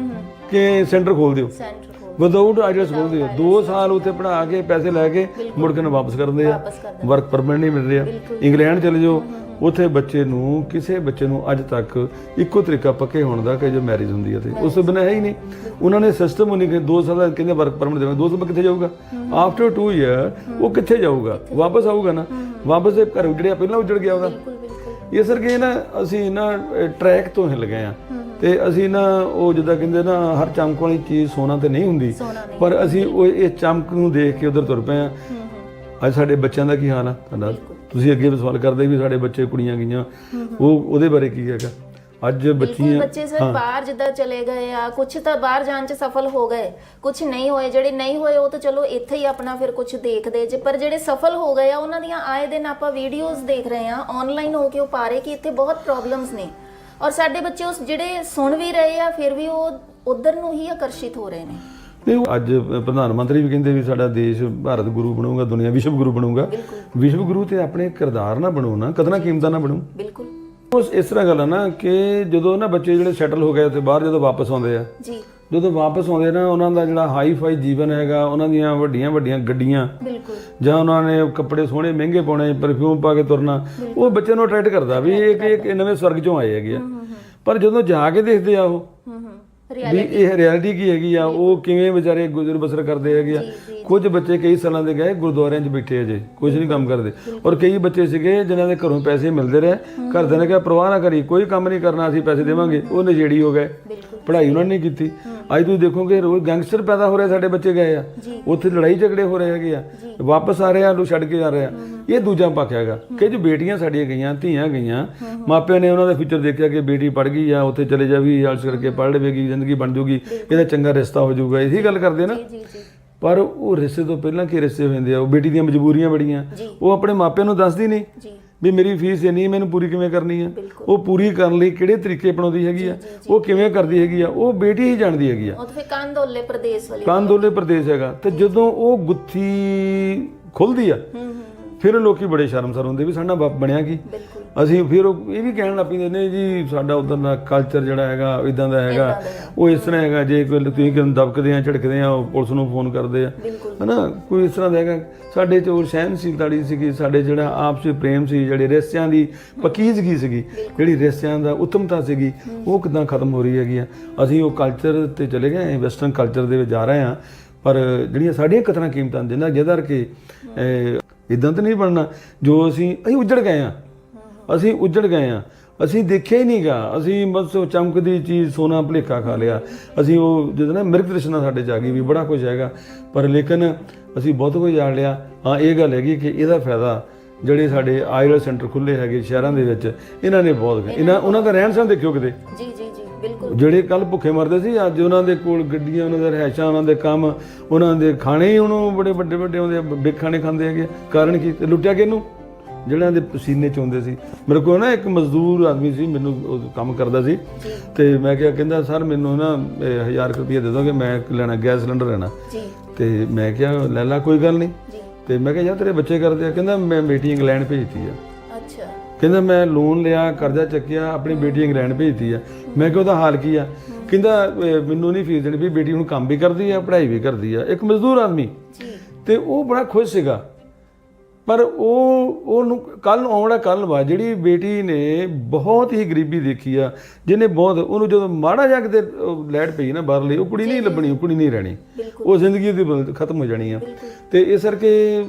ਕਿ ਸੈਂਟਰ ਖੋਲ ਦਿਓ। ਵਿਦਆਊਟ ਆਈਡੀਆ ਸਕੂਲ ਦੇ 2 ਸਾਲ ਉੱਥੇ ਪੜ੍ਹਾ ਕੇ ਪੈਸੇ ਲੈ ਕੇ ਮੁੜ ਕੇ ਨੂੰ ਵਾਪਸ ਕਰਦੇ ਆ। ਵਰਕ ਪਰਮਿਟ ਨਹੀਂ ਮਿਲ ਰਿਹਾ ਇੰਗਲੈਂਡ ਚਲੇ ਜਾਓ। ਉੱਥੇ ਬੱਚੇ ਨੂੰ ਕਿਸੇ ਬੱਚੇ ਨੂੰ ਅੱਜ ਤੱਕ ਇੱਕੋ ਤਰੀਕਾ ਪੱਕੇ ਹੋਣ ਦਾ ਕਿ ਜੋ ਮੈਰਿਜ ਹੁੰਦੀ ਹੈ ਤੇ ਉਸ ਤੋਂ ਬਿਨਾਂ ਹੈ ਹੀ ਨਹੀਂ। ਉਹਨਾਂ ਨੇ ਸਿਸਟਮ ਉਹਨੇ ਕਿ 2 ਸਾਲ ਦਾ ਕਹਿੰਦੇ ਵਰਕ ਪਰਮਿਟ ਦੇਵਾਂਗੇ 2 ਸਾਲ ਬਾਅਦ ਕਿੱਥੇ ਜਾਊਗਾ? ਆਫਟਰ 2 ਇਅਰ ਉਹ ਕਿੱਥੇ ਜਾਊਗਾ? ਵਾਪਸ ਆਊਗਾ ਨਾ। ਵਾਪਸ ਇਹ ਘਰ ਉਜੜਿਆ ਪਹਿਲਾਂ ਉਜੜ ਗਿਆ ਉਹਦਾ। ਬਿਲਕੁਲ ਇਸ ਕਰਕੇ ਨਾ ਅਸੀਂ ਨਾ ਟਰੈਕ ਤੋਂ ਹਿੱਲ ਗਏ ਆ ਤੇ ਅਸੀਂ ਨਾ ਉਹ ਜਿੱਦਾਂ ਕਹਿੰਦੇ ਨਾ ਹਰ ਚਮਕ ਵਾਲੀ ਚੀਜ਼ ਸੋਨਾ ਤੇ ਨਹੀਂ ਹੁੰਦੀ। ਪਰ ਅਸੀਂ ਉਹ ਇਹ ਚਮਕ ਨੂੰ ਦੇਖ ਕੇ ਉਧਰ ਤੁਰ ਪਏ ਆ ਅੱਜ ਸਾਡੇ ਬੱਚਿਆਂ ਦਾ ਕੀ ਹਾਲ ਆ ਤੁਹਾਡਾ? ਤੁਸੀਂ ਅੱਗੇ ਵੀ ਸਵਾਲ ਕਰਦੇ ਵੀ ਸਾਡੇ ਬੱਚੇ ਕੁੜੀਆਂ ਗਈਆਂ। ਉਹ ਉਹਦੇ ਬਾਰੇ ਕੀ ਹੈਗਾ? ਅੱਜ ਬਿਲਕੁਲ ਬੱਚੀਆਂ ਬੱਚੇ ਸਰ ਬਾਹਰ ਜਿੱਦਾਂ ਚਲੇ ਗਏ ਆ ਕੁਝ ਤਾਂ ਬਾਹਰ ਜਾਣ ਚ ਸਫਲ ਹੋ ਗਏ ਕੁਝ ਨਹੀਂ ਹੋਏ ਜਿਹੜੇ ਨਹੀਂ ਹੋਏ ਉਹ ਤਾਂ ਚਲੋ ਇੱਥੇ ਹੀ ਆਪਣਾ ਫਿਰ ਕੁਝ ਦੇਖਦੇ ਜੇ ਪਰ ਜਿਹੜੇ ਸਫਲ ਹੋ ਗਏ ਆ ਉਹਨਾਂ ਦੀਆਂ ਆਏ ਦਿਨ ਆਪਾਂ ਵੀਡੀਓਜ਼ ਦੇਖ ਰਹੇ ਆ ਆਨਲਾਈਨ ਹੋ ਕੇ ਉਹ ਪਾ ਰਹੇ ਕਿ ਇੱਥੇ ਬਹੁਤ ਪ੍ਰੋਬਲਮਸ ਨੇ। ਔਰ ਸਾਡੇ ਬੱਚੇ ਉਸ ਜਿਹੜੇ ਸੁਣ ਵੀ ਰਹੇ ਆ ਫਿਰ ਵੀ ਉਹ ਉਧਰ ਨੂੰ ਹੀ ਆਕਰਸ਼ਿਤ ਹੋ ਰਹੇ ਨੇ। ਨਹੀਂ ਉਹ ਅੱਜ ਪ੍ਰਧਾਨ ਮੰਤਰੀ ਵੀ ਕਹਿੰਦੇ ਵੀ ਸਾਡਾ ਦੇਸ਼ ਭਾਰਤ ਗੁਰੂ ਬਣੂਗਾ ਦੁਨੀਆ ਵਿਸ਼ਵ ਗੁਰੂ ਬਣੂਗਾ। ਵਿਸ਼ਵ ਗੁਰੂ ਤੇ ਆਪਣੇ ਕਿਰਦਾਰ ਨਾ ਬਣੋ ਨਾ ਕਦਰਾਂ ਕੀਮਤਾਂ ਨਾ ਬਣੋ। ਬਿਲਕੁਲ। ਉਸ ਇਸ ਤਰ੍ਹਾਂ ਗੱਲ ਆ ਨਾ ਕਿ ਜਦੋਂ ਨਾ ਬੱਚੇ ਜਿਹੜੇ ਸੈਟਲ ਹੋ ਗਏ ਉੱਥੇ ਬਾਹਰ ਜਦੋਂ ਵਾਪਸ ਆਉਂਦੇ ਆ ਜੀ। ਜਦੋਂ ਵਾਪਸ ਆਉਂਦੇ ਨਾ ਉਹਨਾਂ ਦਾ ਜਿਹੜਾ ਹਾਈ ਫਾਈ ਜੀਵਨ ਹੈਗਾ ਉਹਨਾਂ ਦੀਆਂ ਵੱਡੀਆਂ ਵੱਡੀਆਂ ਗੱਡੀਆਂ ਬਿਲਕੁਲ। ਜਾਂ ਉਹਨਾਂ ਨੇ ਕੱਪੜੇ ਸੋਹਣੇ ਮਹਿੰਗੇ ਪਾਉਣੇ ਪਰਫਿਊਮ ਪਾ ਕੇ ਤੁਰਨਾ ਉਹ ਬੱਚੇ ਨੂੰ ਅਟਰੈਕਟ ਕਰਦਾ ਵੀ ਇਹ ਕਿ ਇੱਕ ਨਵੇਂ ਸਵਰਗ ਚੋਂ ਆਏ ਹੈਗੇ ਆ। ਪਰ ਜਦੋਂ ਜਾ ਕੇ ਦੇਖਦੇ ਆ ਉਹ ਹੂੰ ਹੂੰ। ਵੀ ਇਹ ਰਿਐਲਿਟੀ ਕੀ ਹੈਗੀ ਆ? ਉਹ ਕਿਵੇਂ ਵਿਚਾਰੇ ਗੁਜ਼ਰ ਬਸਰ ਕਰਦੇ ਹੈਗੇ ਆ? ਕੁਝ ਬੱਚੇ ਕਈ ਸਾਲਾਂ ਦੇ ਗਏ ਗੁਰਦੁਆਰਿਆਂ 'ਚ ਬੈਠੇ ਅਜੇ ਕੁਝ ਨਹੀਂ ਕੰਮ ਕਰਦੇ। ਔਰ ਕਈ ਬੱਚੇ ਸੀਗੇ ਜਿਨ੍ਹਾਂ ਦੇ ਘਰੋਂ ਪੈਸੇ ਮਿਲਦੇ ਰਹੇ। ਘਰਦਿਆਂ ਨੇ ਕਿਹਾ ਪ੍ਰਵਾਹ ਨਾ ਕਰੀ ਕੋਈ ਕੰਮ ਨਹੀਂ ਕਰਨਾ ਅਸੀਂ ਪੈਸੇ ਦੇਵਾਂਗੇ। ਉਹ ਨਸ਼ੇੜੀ ਹੋ ਗਏ। ਪੜ੍ਹਾਈ ਉਹਨਾਂ ਨੇ ਕੀਤੀ। ਅੱਜ ਤੁਸੀਂ ਦੇਖੋਗੇ ਰੋਜ਼ ਗੈਂਗਸਟਰ ਪੈਦਾ ਹੋ ਰਹੇ ਸਾਡੇ ਬੱਚੇ ਗਏ ਆ। ਉੱਥੇ ਲੜਾਈ ਝਗੜੇ ਹੋ ਰਹੇ ਹੈਗੇ ਆ। ਵਾਪਸ ਆ ਰਹੇ ਆ ਲੋਕ ਛੱਡ ਕੇ ਜਾ ਰਹੇ ਆ। ਇਹ ਦੂਜਾ ਪੱਖ ਹੈਗਾ ਕਿ ਜੋ ਬੇਟੀਆਂ ਸਾਡੀਆਂ ਗਈਆਂ ਧੀਆਂ ਗਈਆਂ ਮਾਪਿਆਂ ਨੇ ਉਹਨਾਂ ਦਾ ਫਿਊਚਰ ਦੇਖਿਆ ਕਿ ਬੇਟੀ ਪੜ ਗਈ ਆ ਉੱਥੇ ਚਲੇ ਜਾਵੀ ਆਲਸ ਕਰਕੇ ਪੜ ਲਵੇਗੀ ਜ਼ਿੰਦਗੀ ਬਣ ਜੂਗੀ ਇਹਦਾ ਚੰਗਾ ਰਿਸ਼ਤਾ ਹੋ ਜਾਊਗਾ ਇਹੀ ਗੱਲ ਕਰਦੇ ਨਾ। ਪਰ ਉਹ ਰਿਸ਼ਤੇ ਤੋਂ ਪਹਿਲਾਂ ਕੀ ਰਿਸ਼ਤੇ ਹੋ ਜਾਂਦੇ ਆ? ਉਹ ਬੇਟੀ ਦੀਆਂ ਮਜਬੂਰੀਆਂ ਬੜੀਆਂ ਉਹ ਆਪਣੇ ਮਾਪਿਆਂ ਨੂੰ ਦੱਸਦੀ ਨਹੀਂ। ਵੀ ਮੇਰੀ ਫੀਸ ਇੰਨੀ ਮੈਨੂੰ ਪੂਰੀ ਕਿਵੇਂ ਕਰਨੀ ਆ ਉਹ ਪੂਰੀ ਕਰਨ ਲਈ ਕਿਹੜੇ ਤਰੀਕੇ ਅਪਣਾਉਂਦੀ ਹੈਗੀ ਆ? ਉਹ ਕਿਵੇਂ ਕਰਦੀ ਹੈਗੀ ਆ? ਉਹ ਬੇਟੀ ਹੀ ਜਾਣਦੀ ਹੈਗੀ ਆ। ਉਹ ਤਾਂ ਫਿਰ ਕੰਦੋਲੇ ਪ੍ਰਦੇਸ਼ ਵਾਲੀ ਕਾਂਦੋਲੇ ਪ੍ਰਦੇਸ਼ ਹੈਗਾ। ਤੇ ਜਦੋਂ ਉਹ ਗੁੱਥੀ ਖੁੱਲਦੀ ਆ ਫਿਰ ਲੋਕੀ ਬੜੇ ਸ਼ਰਮਸਾਰ ਹੁੰਦੇ ਵੀ ਸਾਡਾ ਬਾਪ ਬਣਿਆ ਕੀ? ਅਸੀਂ ਫਿਰ ਉਹ ਇਹ ਵੀ ਕਹਿਣ ਲੱਗ ਪੈਂਦੇ ਨੇ ਜੀ ਸਾਡਾ ਉਧਰ ਦਾ ਕਲਚਰ ਜਿਹੜਾ ਹੈਗਾ ਇਦਾਂ ਦਾ ਹੈਗਾ ਦਾ। ਉਹ ਇਸ ਤਰ੍ਹਾਂ ਹੈਗਾ ਜੇ ਕੋਈ ਤੁਸੀਂ ਕਿਨ ਦਬਕਦੇ ਆ ਝੜਕਦੇ ਆ ਉਹ ਪੁਲਿਸ ਨੂੰ ਫੋਨ ਕਰਦੇ ਆ। ਹਨਾ? ਕੋਈ ਇਸ ਤਰ੍ਹਾਂ ਦਾ ਹੈਗਾ। ਸਾਡੇ ਚ ਉਹ ਸਹਿਨਸ਼ੀਲਤਾੜੀ ਸੀਗੀ ਸਾਡੇ ਜਿਹੜਾ ਆਪਸੀ ਪ੍ਰੇਮ ਸੀ ਜਿਹੜੇ ਰਿਸ਼ਤਿਆਂ ਦੀ ਪਕੀਜ਼ਗੀ ਸੀਗੀ? ਜਿਹੜੀ ਰਿਸ਼ਤਿਆਂ ਦਾ ਉਤਮਤਾ ਸੀਗੀ ਉਹ ਕਿਦਾਂ ਖਤਮ ਹੋ ਰਹੀ ਹੈਗੀ ਆ? ਅਸੀਂ ਉਹ ਕਲਚਰ ਤੇ ਚਲੇ ਗਏ ਵੈਸਟਰਨ ਕਲਚਰ ਦੇ ਵਿੱਚ ਜਾ ਰਹੇ ਆ ਪਰ ਜਿਹੜੀਆਂ ਸਾਡੀਆਂ ਕਤਰਾਂ ਕੀਮਤਾਂ ਜਿੰਨਾ ਜਿਹਦਾ ਕਿ ਇਦਾਂ ਤਾਂ ਨਹੀਂ ਬਣਨਾ। ਜੋ ਅਸੀਂ ਅਸੀਂ ਉੱਜੜ ਗਏ ਆ ਅਸੀਂ ਉੱਜੜ ਗਏ ਆ ਅਸੀਂ ਦੇਖਿਆ ਹੀ ਨਹੀਂਗਾ। ਅਸੀਂ ਬਸ ਉਹ ਚਮਕਦੀ ਚੀਜ਼ ਸੋਨਾ ਭਲੇਖਾ ਖਾ ਲਿਆ। ਅਸੀਂ ਉਹ ਜਦੋਂ ਨਾ ਮਿਰਗ ਤ੍ਰਿਸ਼ਨਾ ਸਾਡੇ ਗਈ ਵੀ ਬੜਾ ਕੁਝ ਹੈਗਾ। ਪਰ ਲੇਕਿਨ ਅਸੀਂ ਬਹੁਤ ਕੁਝ ਜਾਣ ਲਿਆ। ਹਾਂ ਇਹ ਗੱਲ ਹੈਗੀ ਕਿ ਇਹਦਾ ਫਾਇਦਾ ਜਿਹੜੇ ਸਾਡੇ ਆਈਲ ਸੈਂਟਰ ਖੁੱਲੇ ਹੈਗੇ ਸ਼ਹਿਰਾਂ ਦੇ ਵਿੱਚ ਇਹਨਾਂ ਨੇ ਬਹੁਤ ਇਹਨਾਂ ਉਹਨਾਂ ਦਾ ਰਹਿਣ ਸਹਿਣ ਦੇਖਿਓ ਕਿਤੇ। ਜੀ ਜੀ ਜੀ। ਬਿਲਕੁਲ। ਜਿਹੜੇ ਕੱਲ ਭੁੱਖੇ ਮਰਦੇ ਸੀ ਅੱਜ ਉਹਨਾਂ ਦੇ ਕੋਲ ਗੱਡੀਆਂ ਉਹਨਾਂ ਦੇ ਰਹਿਸ਼ਾਂ ਉਹਨਾਂ ਦੇ ਕੰਮ ਉਹਨਾਂ ਦੇ ਖਾਣੇ ਹੀ ਉਹਨੂੰ ਬੜੇ ਵੱਡੇ ਵੱਡੇ ਆਉਂਦੇ ਆ ਬਿਗ ਖਾਣੇ ਖਾਂਦੇ ਹੈਗੇ ਕਾਰਨ ਕੀ? ਤੇ ਲੁੱਟਿਆ ਕਿਹਨੂੰ? ਜਿਹੜਿਆਂ ਦੇ ਪਸੀਨੇ ਚੋਂਦੇ ਸੀ। ਮੇਰੇ ਕੋਲ ਨਾ ਇੱਕ ਮਜ਼ਦੂਰ ਆਦਮੀ ਸੀ ਮੈਨੂੰ ਉਹ ਕੰਮ ਕਰਦਾ ਸੀ। ਤੇ ਮੈਂ ਕਿਹਾ ਕਹਿੰਦਾ ਸਰ ਮੈਨੂੰ ਨਾ 1000 ਰੁਪਏ ਦੇ ਦੋਗੇ ਮੈਂ ਲੈਣਾ ਗੈਸ ਸਿਲੰਡਰ ਲੈਣਾ। ਜੀ। ਤੇ ਮੈਂ ਕਿਹਾ ਲੈ ਲਾ ਕੋਈ ਗੱਲ ਨਹੀਂ ਜੀ। ਤੇ ਮੈਂ ਕਿਹਾ ਯਾਰ ਤੇਰੇ ਬੱਚੇ ਕਰਦੇ ਆ। ਕਹਿੰਦਾ ਮੈਂ ਬੇਟੀ ਇੰਗਲੈਂਡ ਭੇਜਤੀ ਆ। ਕਹਿੰਦਾ ਮੈਂ ਲੋਨ ਲਿਆ ਕਰਜ਼ਾ ਚੱਕਿਆ ਆਪਣੀ ਬੇਟੀ ਇੰਗਲੈਂਡ ਭੇਜਤੀ ਆ। ਮੈਂ ਕਿਹਾ ਉਹਦਾ ਹਾਲ ਕੀ ਆ? ਕਹਿੰਦਾ ਮੈਨੂੰ ਨਹੀਂ ਫੀਸ ਦੇਣੀ ਵੀ ਬੇਟੀ ਹੁਣ ਕੰਮ ਵੀ ਕਰਦੀ ਆ ਪੜ੍ਹਾਈ ਵੀ ਕਰਦੀ ਆ। ਇੱਕ ਮਜ਼ਦੂਰ ਆਦਮੀ। ਜੀ। ਤੇ ਉਹ ਬੜਾ ਖੁਸ਼ ਸੀਗਾ। ਪਰ ਉਹ ਉਹਨੂੰ ਕੱਲ ਆਉਣਾ ਕੱਲ ਵਾ ਜਿਹੜੀ ਬੇਟੀ ਨੇ ਬਹੁਤ ਹੀ ਗਰੀਬੀ ਦੇਖੀ ਆ ਜਿਹਨੇ ਬਹੁਤ ਉਹਨੂੰ ਜਦੋਂ ਮਾੜਾ ਜਾ ਕਿਤੇ ਲੈਟ ਪਈ ਨਾ ਬਾਹਰ ਲਈ ਉਹ ਕੁੜੀ ਨਹੀਂ ਲੱਭਣੀ ਉਹ ਕੁੜੀ ਨਹੀਂ ਰਹਿਣੀ। ਉਹ ਜ਼ਿੰਦਗੀ ਦੀ ਖਤਮ ਹੋ ਜਾਣੀ ਆ। ਤੇ ਇਸ ਕਰਕੇ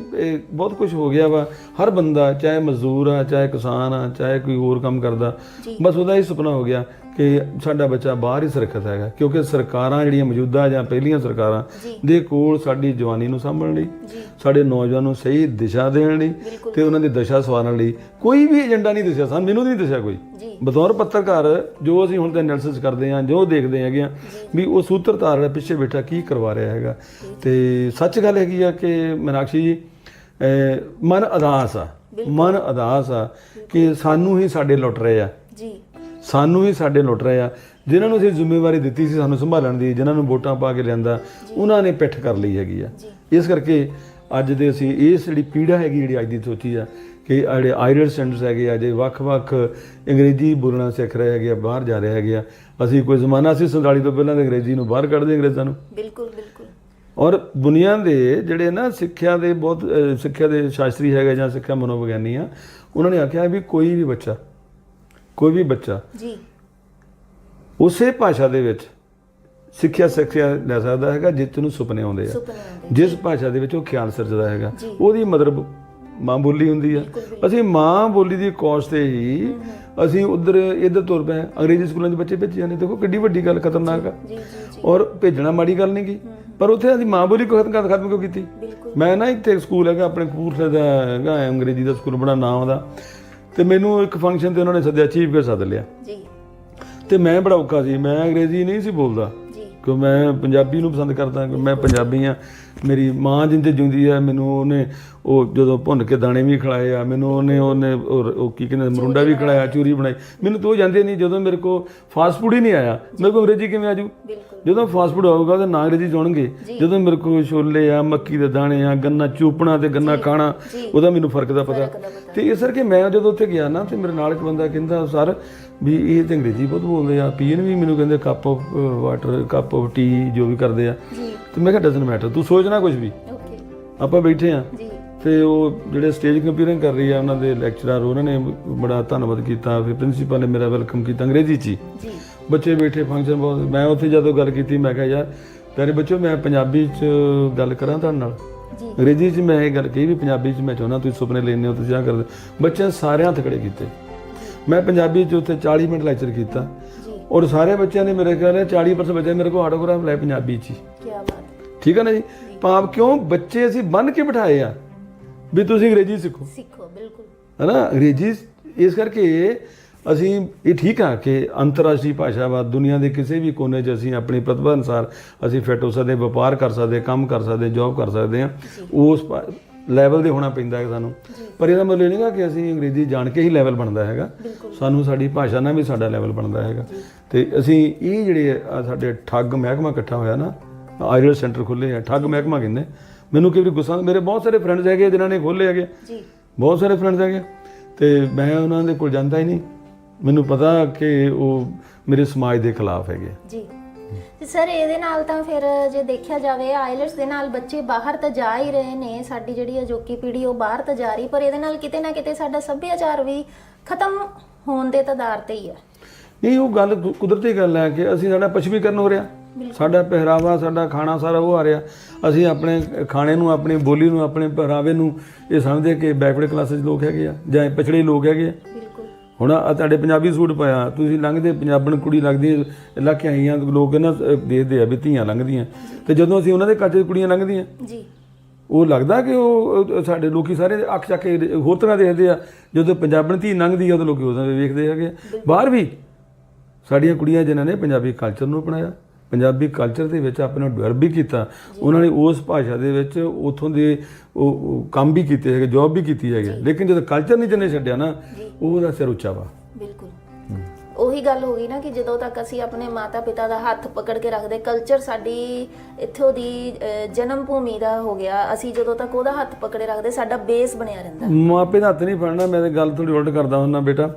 ਬਹੁਤ ਕੁਝ ਹੋ ਗਿਆ ਵਾ। ਹਰ ਬੰਦਾ ਚਾਹੇ ਮਜ਼ਦੂਰ ਆ ਚਾਹੇ ਕਿਸਾਨ ਆ ਚਾਹੇ ਕੋਈ ਹੋਰ ਕੰਮ ਕਰਦਾ ਬਸ ਉਹਦਾ ਹੀ ਸੁਪਨਾ ਹੋ ਗਿਆ। ਕਿ ਸਾਡਾ ਬੱਚਾ ਬਾਹਰ ਹੀ ਸੁਰੱਖਿਅਤ ਹੈਗਾ ਕਿਉਂਕਿ ਸਰਕਾਰਾਂ ਜਿਹੜੀਆਂ ਮੌਜੂਦਾ ਜਾਂ ਪਹਿਲੀਆਂ ਸਰਕਾਰਾਂ। ਦੇ ਕੋਲ ਸਾਡੀ ਜਵਾਨੀ ਨੂੰ ਸਾਂਭਣ ਲਈ ਸਾਡੇ ਨੌਜਵਾਨ ਨੂੰ ਸਹੀ ਦਿਸ਼ਾ ਦੇਣ ਲਈ। ਤੇ ਉਹਨਾਂ ਦੀ ਦਸ਼ਾ ਸਵਾਰਨ ਲਈ। ਕੋਈ ਵੀ ਏਜੰਡਾ ਨਹੀਂ ਦੱਸਿਆ ਸਾਨੂੰ ਮੈਨੂੰ ਨਹੀਂ ਦੱਸਿਆ ਕੋਈ। ਬਤੌਰ ਪੱਤਰਕਾਰ ਜੋ ਅਸੀਂ ਹੁਣ ਤੇ ਐਨਾਲਿਸਿਸ ਕਰਦੇ ਹਾਂ ਜੋ ਦੇਖਦੇ ਹੈਗੇ ਆ ਵੀ ਉਹ ਸੂਤਰਧਾਰ ਦਾ ਪਿੱਛੇ ਬੈਠਾ ਕੀ ਕਰਵਾ ਰਿਹਾ ਹੈਗਾ। ਤੇ ਸੱਚ ਗੱਲ ਹੈਗੀ ਆ ਕਿ ਮਨਾਕਸ਼ੀ ਜੀ ਮਨ ਅਦਾਸ ਆ। ਮਨ ਅਦਾਸ ਆ ਕਿ ਸਾਨੂੰ ਹੀ ਸਾਡੇ ਲੁੱਟ ਰਹੇ ਆ। ਜੀ। ਸਾਨੂੰ ਹੀ ਸਾਡੇ ਲੁੱਟ ਰਹੇ ਆ। ਜਿਨ੍ਹਾਂ ਨੂੰ ਅਸੀਂ ਜ਼ਿੰਮੇਵਾਰੀ ਦਿੱਤੀ ਸੀ ਸਾਨੂੰ ਸੰਭਾਲਣ ਦੀ ਜਿਨ੍ਹਾਂ ਨੂੰ ਵੋਟਾਂ ਪਾ ਕੇ ਲਿਆਂਦਾ ਉਹਨਾਂ ਨੇ ਪਿੱਠ ਕਰ ਲਈ ਹੈਗੀ ਆ। ਇਸ ਕਰਕੇ ਅੱਜ ਦੇ ਅਸੀਂ ਇਸ ਜਿਹੜੀ ਪੀੜਾ ਹੈਗੀ ਜਿਹੜੀ ਅੱਜ ਦੀ ਸੋਚੀ ਆ ਕਿ ਜਿਹੜੇ ਆਇਰਲ ਸੈਂਟਰਸ ਹੈਗੇ ਆ ਜੇ ਵੱਖ-ਵੱਖ ਅੰਗਰੇਜ਼ੀ ਬੋਲਣਾ ਸਿੱਖ ਰਹੇ ਹੈਗੇ ਆ ਬਾਹਰ ਜਾ ਰਹੇ ਹੈਗੇ ਆ ਅਸੀਂ ਕੋਈ ਜ਼ਮਾਨਾ ਸੀ 47 ਤੋਂ ਪਹਿਲਾਂ ਦੇ ਅੰਗਰੇਜ਼ੀ ਨੂੰ ਬਾਹਰ ਕੱਢਦੇ ਅੰਗਰੇਜ਼ਾਂ ਨੂੰ? ਬਿਲਕੁਲ ਬਿਲਕੁਲ। ਔਰ ਦੁਨੀਆ ਦੇ ਜਿਹੜੇ ਨਾ ਸਿੱਖਿਆ ਦੇ ਬਹੁਤ ਸਿੱਖਿਆ ਦੇ ਸ਼ਾਸਤਰੀ ਹੈਗੇ ਜਾਂ ਸਿੱਖਿਆ ਮਨੋਵਿਗਿਆਨੀ ਆ ਉਹਨਾਂ ਨੇ ਆਖਿਆ ਵੀ ਕੋਈ ਵੀ ਬੱਚਾ ਕੋਈ ਵੀ ਬੱਚਾ ਜੀ। ਉਸੇ ਭਾਸ਼ਾ ਦੇ ਵਿੱਚ ਸਿੱਖਿਆ ਸਿੱਖਿਆ ਲੈ ਸਕਦਾ ਹੈਗਾ ਜਿਸ ਨੂੰ ਸੁਪਨੇ ਆਉਂਦੇ ਆ। ਜਿਸ ਭਾਸ਼ਾ ਦੇ ਵਿੱਚ ਉਹ ਖਿਆਲ ਸਿਰਜਦਾ ਹੈਗਾ। ਉਹਦੀ ਮਦਰ ਮਾਂ ਬੋਲੀ ਹੁੰਦੀ ਆ। ਅਸੀਂ ਮਾਂ ਬੋਲੀ ਦੀ ਕੋਰਸ ਤੇ ਹੀ ਅਸੀਂ ਉਧਰ ਇੱਧਰ ਤੁਰ ਪਏ ਅੰਗਰੇਜ਼ੀ ਸਕੂਲਾਂ 'ਚ ਬੱਚੇ ਭੇਜੇ ਜਾਂਦੇ। ਦੇਖੋ ਕਿੱਡੀ ਵੱਡੀ ਗੱਲ ਖਤਰਨਾਕ ਆ। ਔਰ ਭੇਜਣਾ ਮਾੜੀ ਗੱਲ ਨਹੀਂ ਗੀ। ਪਰ ਉੱਥੇ ਅਸੀਂ ਮਾਂ ਬੋਲੀ ਖਤਮ ਕਰ ਖਤਮ ਕਿਉਂ ਕੀਤੀ? ਮੈਂ ਨਾ ਇੱਥੇ ਸਕੂਲ ਹੈਗਾ ਆਪਣੇ ਕਪੂਰਥਲੇ ਦਾ ਹੈਗਾ ਅੰਗਰੇਜ਼ੀ ਦਾ ਸਕੂਲ ਬੜਾ ਨਾਮ ਉਹਦਾ। ਤੇ ਮੈਨੂੰ ਇੱਕ ਫੰਕਸ਼ਨ ਤੇ ਉਹਨਾਂ ਨੇ ਸੱਦਿਆ ਚੀਫ ਗੈਸਟ ਸੱਦ ਲਿਆ। ਜੀ। ਤੇ ਮੈਂ ਬੜਾ ਔਖਾ ਸੀ ਮੈਂ ਅੰਗਰੇਜ਼ੀ ਨਹੀਂ ਸੀ ਬੋਲਦਾ। ਜੀ। ਕਿਉਂ ਮੈਂ ਪੰਜਾਬੀ ਨੂੰ ਪਸੰਦ ਕਰਦਾ ਕਿ ਮੈਂ ਪੰਜਾਬੀ ਆ ਮੇਰੀ ਮਾਂ ਜਿੰਦੇ ਜਿਉਂਦੀ ਆ ਮੈਨੂੰ ਉਹਨੇ ਉਹ ਜਦੋਂ ਭੁੰਨ ਕੇ ਦਾਣੇ ਵੀ ਖਿਲਾਏ ਆ ਮੈਨੂੰ ਉਹਨੇ ਉਹਨੇ ਉਹ ਕੀ ਕਹਿੰਦੇ ਮਰੁੰਡਾ ਵੀ ਖਿਲਾਇਆ ਚੂਰੀ ਬਣਾਈ। ਮੈਨੂੰ ਤਾਂ ਜਾਂਦੇ ਨਹੀਂ ਜਦੋਂ ਮੇਰੇ ਕੋ ਫਾਸਟ ਫੂਡ ਹੀ ਨਹੀਂ ਆਇਆ। ਮੇਰੇ ਕੋ ਅੰਗਰੇਜ਼ੀ ਕਿਵੇਂ ਆਜੂ? ਜਦੋਂ ਫਾਸਟ ਫੂਡ ਆਊਗਾ ਤਾਂ ਨਾ ਅੰਗਰੇਜ਼ੀ ਜਾਣਗੇ ਜਦੋਂ ਮੇਰੇ ਕੋਲ ਛੋਲੇ ਆ ਮੱਕੀ ਦੇ ਦਾਣੇ ਆ ਗੰਨਾ ਚੂਪਣਾ ਤੇ ਗੰਨਾ ਖਾਣਾ ਉਹਦਾ ਮੈਨੂੰ ਫ਼ਰਕ ਦਾ ਪਤਾ। ਤੇ ਇਸ ਕਰਕੇ ਮੈਂ ਜਦੋਂ ਉੱਥੇ ਗਿਆ ਨਾ ਤੇ ਮੇਰੇ ਨਾਲ ਇੱਕ ਬੰਦਾ ਕਹਿੰਦਾ ਸਰ ਵੀ ਇਹ ਤੇ ਅੰਗਰੇਜ਼ੀ ਬਹੁਤ ਬੋਲਦੇ ਆ ਪੀਣ ਵੀ ਮੈਨੂੰ ਕਹਿੰਦੇ cup of water cup of tea ਜੋ ਵੀ ਕਰਦੇ ਆ। ਤੇ ਮੈਂ ਕਿਹਾ ਡਸਨਟ ਮੈਟਰ ਤੂੰ ਸੋਚਣਾ ਕੁਝ ਵੀ। ਆਪਾਂ ਬੈਠੇ ਆ। ਜੀ। ਤੇ ਉਹ ਜਿਹੜੇ ਸਟੇਜ ਕੰਪੀਅਰਿੰਗ ਕਰ ਰਹੀ ਆ ਉਹਨਾਂ ਦੇ ਲੈਕਚਰਰ ਉਹਨਾਂ ਨੇ ਬੜਾ ਧੰਨਵਾਦ ਕੀਤਾ। ਫਿਰ ਪ੍ਰਿੰਸੀਪਲ ਨੇ ਮੇਰਾ ਵੈਲਕਮ ਕੀਤਾ ਅੰਗਰੇਜ਼ੀ 'ਚ ਜੀ। ਬੱਚੇ ਬੈਠੇ ਫੰਕਸ਼ਨ ਬਹੁਤ ਮੈਂ ਉੱਥੇ ਜਦੋਂ ਗੱਲ ਕੀਤੀ ਮੈਂ ਕਿਹਾ ਯਾਰ ਪਿਆਰੇ ਬੱਚੋ ਮੈਂ ਪੰਜਾਬੀ 'ਚ ਗੱਲ ਕਰਾਂ ਤੁਹਾਡੇ ਨਾਲ? ਜੀ। ਅੰਗਰੇਜ਼ੀ 'ਚ ਮੈਂ ਇਹ ਗੱਲ ਕਹੀ ਵੀ ਪੰਜਾਬੀ 'ਚ ਮੈਂ ਚਾਹੁੰਦਾ ਤੁਸੀਂ ਸੁਪਨੇ ਲੈਣੇ ਹੋ ਤੁਸੀਂ ਆ ਕਰਦੇ। ਬੱਚਿਆਂ ਸਾਰਿਆਂ ਹੱਥ ਖੜੇ ਕੀਤੇ। ਮੈਂ ਪੰਜਾਬੀ 'ਚ ਉੱਥੇ 40 ਮਿੰਟ ਲੈਕਚਰ ਕੀਤਾ। ਔਰ ਸਾਰੇ ਬੱਚਿਆਂ ਨੇ ਮੇਰੇ ਖਿਆਲ ਨਾਲ 40% ਬੱਚੇ ਮੇਰੇ ਕੋਲ ਆਟੋਗ੍ਰਾਫ ਲੈ ਪੰਜਾਬੀ 'ਚ ਕੀ ਬਾਤ ਠੀਕ ਹੈ ਨਾ ਜੀ? ਭਾਵ ਕਿਉਂ? ਬੱਚੇ ਅਸੀਂ ਬੰਨ ਕੇ ਬਿਠਾਏ ਆ। ਵੀ ਤੁਸੀਂ ਅੰਗਰੇਜ਼ੀ ਸਿੱਖੋ। ਸਿੱਖੋ ਬਿਲਕੁਲ। ਹਨਾ? ਅੰਗਰੇਜ਼ੀ ਇਸ ਕਰਕੇ ਅਸੀਂ ਇਹ ਠੀਕ ਆ ਕਿ ਅੰਤਰਰਾਸ਼ਟਰੀ ਭਾਸ਼ਾ ਵਾ ਦੁਨੀਆ ਦੇ ਕਿਸੇ ਵੀ ਕੋਨੇ 'ਚ ਅਸੀਂ ਆਪਣੀ ਪ੍ਰਤਿਭਾ ਅਨੁਸਾਰ ਅਸੀਂ ਫਿੱਟ ਹੋ ਸਕਦੇ ਵਪਾਰ ਕਰ ਸਕਦੇ ਕੰਮ ਕਰ ਸਕਦੇ ਜੌਬ ਕਰ ਸਕਦੇ ਆ ਉਸ ਲੈਵਲ ਦੇ ਹੋਣਾ ਪੈਂਦਾ ਹੈ ਸਾਨੂੰ। ਪਰ ਇਹਦਾ ਮਤਲਬ ਇਹ ਨਹੀਂਗਾ ਕਿ ਅਸੀਂ ਅੰਗਰੇਜ਼ੀ ਜਾਣ ਕੇ ਹੀ ਲੈਵਲ ਬਣਦਾ ਹੈਗਾ। ਸਾਨੂੰ ਸਾਡੀ ਭਾਸ਼ਾ ਨਾਲ ਵੀ ਸਾਡਾ ਲੈਵਲ ਬਣਦਾ ਹੈਗਾ। ਤੇ ਅਸੀਂ ਇਹ ਜਿਹੜੇ ਸਾਡੇ ਠੱਗ ਮਹਿਕਮਾ ਇਕੱਠਾ ਹੋਇਆ ਨਾ ਆਇਰਲ ਸੈਂਟਰ ਖੁੱਲੇ ਆ ਠੱਗ ਮਹਿਕਮਾ ਕਹਿੰਦੇ। ਮੈਨੂੰ ਕਈ ਵਾਰੀ ਗੁੱਸਾ ਮੇਰੇ ਬਹੁਤ ਸਾਰੇ ਫਰੈਂਡਸ ਹੈਗੇ ਜਿਨ੍ਹਾਂ ਨੇ ਖੋਲ੍ਹੇ ਹੈਗੇ ਜੀ। ਬਹੁਤ ਸਾਰੇ ਫਰੈਂਡਸ ਹੈਗੇ ਤੇ ਮੈਂ ਉਹਨਾਂ ਦੇ ਕੋਲ ਜਾਂਦਾ ਹੀ ਨਹੀਂ। ਮੈਨੂੰ ਪਤਾ ਕਿ ਉਹ ਮੇਰੇ ਸਮਾਜ ਦੇ ਖਿਲਾਫ ਹੈਗੇ ਜੀ। ਤੇ ਸਰ ਇਹਦੇ ਨਾਲ ਤਾਂ ਫਿਰ ਜੇ ਦੇਖਿਆ ਜਾਵੇ ਆਇਲਟਸ ਦੇ ਨਾਲ ਬੱਚੇ ਬਾਹਰ ਤਾਂ ਜਾ ਹੀ ਰਹੇ ਨੇ। ਸਾਡੀ ਜਿਹੜੀ ਅਜੋਕੀ ਪੀੜ੍ਹੀ ਉਹ ਬਾਹਰ ਤਾਂ ਜਾ ਰਹੀ ਪਰ ਇਹਦੇ ਨਾਲ ਕਿਤੇ ਨਾ ਕਿਤੇ ਸਾਡਾ ਸੱਭਿਆਚਾਰ ਵੀ ਖਤਮ ਹੋਣ ਦੇ ਤਦਾਰ ਤੇ ਹੀ ਹੈ ਨਹੀਂ ਉਹ ਗੱਲ ਕੁਦਰਤੀ ਗੱਲ ਹੈ ਕਿ ਅਸੀਂ ਸਾਡਾ ਪੱਛਮੀਕਰਨ ਹੋ ਰਿਹਾ। ਸਾਡਾ ਪਹਿਰਾਵਾ ਸਾਡਾ ਖਾਣਾ ਸਾਰਾ ਉਹ ਆ ਰਿਹਾ। ਅਸੀਂ ਆਪਣੇ ਖਾਣੇ ਨੂੰ ਆਪਣੀ ਬੋਲੀ ਨੂੰ ਆਪਣੇ ਪਹਿਰਾਵੇ ਨੂੰ ਇਹ ਸਮਝਦੇ ਕਿ ਬੈਕਵਰਡ ਕਲਾਸਿਸ ਲੋਕ ਹੈਗੇ ਆ ਜਾਂ ਪਛੜੇ ਲੋਕ ਹੈਗੇ ਆ। ਬਿਲਕੁਲ। ਹੁਣ ਆ ਤੁਹਾਡੇ ਪੰਜਾਬੀ ਸੂਟ ਪਾਇਆ ਤੁਸੀਂ ਲੰਘਦੇ ਪੰਜਾਬਣ ਕੁੜੀ ਲੱਗਦੀ ਇਲਾਕੇ ਆਈਆਂ ਲੋਕ ਨਾ ਅਹ, ਦੇਖਦੇ ਆ ਵੀ ਧੀਆਂ ਲੰਘਦੀਆਂ। ਤੇ ਜਦੋਂ ਅਸੀਂ ਉਹਨਾਂ ਦੇ ਕੱਚ ਕੁੜੀਆਂ ਲੰਘਦੀਆਂ ਜੀ। ਉਹ ਲੱਗਦਾ ਕਿ ਉਹ ਸਾਡੇ ਲੋਕੀ ਸਾਰੇ ਅੱਖ ਚੱਕ ਕੇ ਹੋਰ ਤਰ੍ਹਾਂ ਦੇਖਦੇ ਆ। ਜਦੋਂ ਪੰਜਾਬਣ ਧੀ ਲੰਘਦੀ ਆ ਉਦੋਂ ਲੋਕੀ ਉਦੋਂ ਵੇਖਦੇ ਹੈਗੇ ਆ। ਬਾਹਰ ਵੀ ਸਾਡੀਆਂ ਕੁੜੀਆਂ ਜਿਨ੍ਹਾਂ ਨੇ ਪੰਜਾਬੀ ਕਲਚਰ ਨੂੰ ਅਪਣਾਇਆ। ਪੰਜਾਬੀ ਕਲਚਰ ਦੇ ਵਿੱਚ ਆਪਣੇ ਡਿਵੈਲਪ ਵੀ ਕੀਤਾ। ਉਹਨਾਂ ਨੇ ਉਸ ਭਾਸ਼ਾ ਦੇ ਵਿੱਚ ਉਥੋਂ ਦੇ ਉਹ ਕੰਮ ਵੀ ਕੀਤੇ ਹੈਗੇ ਜੌਬ ਵੀ ਕੀਤੀ ਹੈਗੀ। ਲੇਕਿਨ ਜਦੋਂ ਕਲਚਰ ਨਹੀਂ ਜਿਹਨੇ ਛੱਡਿਆ ਨਾ ਉਹਦਾ ਸਿਰ ਉੱਚਾ ਵਾ। ਬਿਲਕੁਲ। ਉਹੀ ਗੱਲ ਹੋ ਗਈ ਨਾ ਕਿ ਜਦੋਂ ਤੱਕ ਅਸੀਂ ਆਪਣੇ ਮਾਤਾ ਪਿਤਾ ਦਾ ਹੱਥ ਪਕੜ ਕੇ ਰੱਖਦੇ ਕਲਚਰ ਸਾਡੀ ਇੱਥੋਂ ਦੀ ਜਨਮ ਭੂਮੀ ਦਾ ਹੋ ਗਿਆ। ਅਸੀਂ ਜਦੋਂ ਤੱਕ ਉਹਦਾ ਹੱਥ ਪਕੜੇ ਰੱਖਦੇ ਸਾਡਾ ਬੇਸ ਬਣਿਆ ਰਹਿੰਦਾ। ਮਾਪੇ ਦਾ ਹੱਥ ਨਹੀਂ ਫੜਨਾ ਮੈਂ ਤਾਂ ਗੱਲ ਥੋੜੀ ਉਲਟ ਕਰਦਾ ਹੁੰਦਾ ਬੇਟਾ।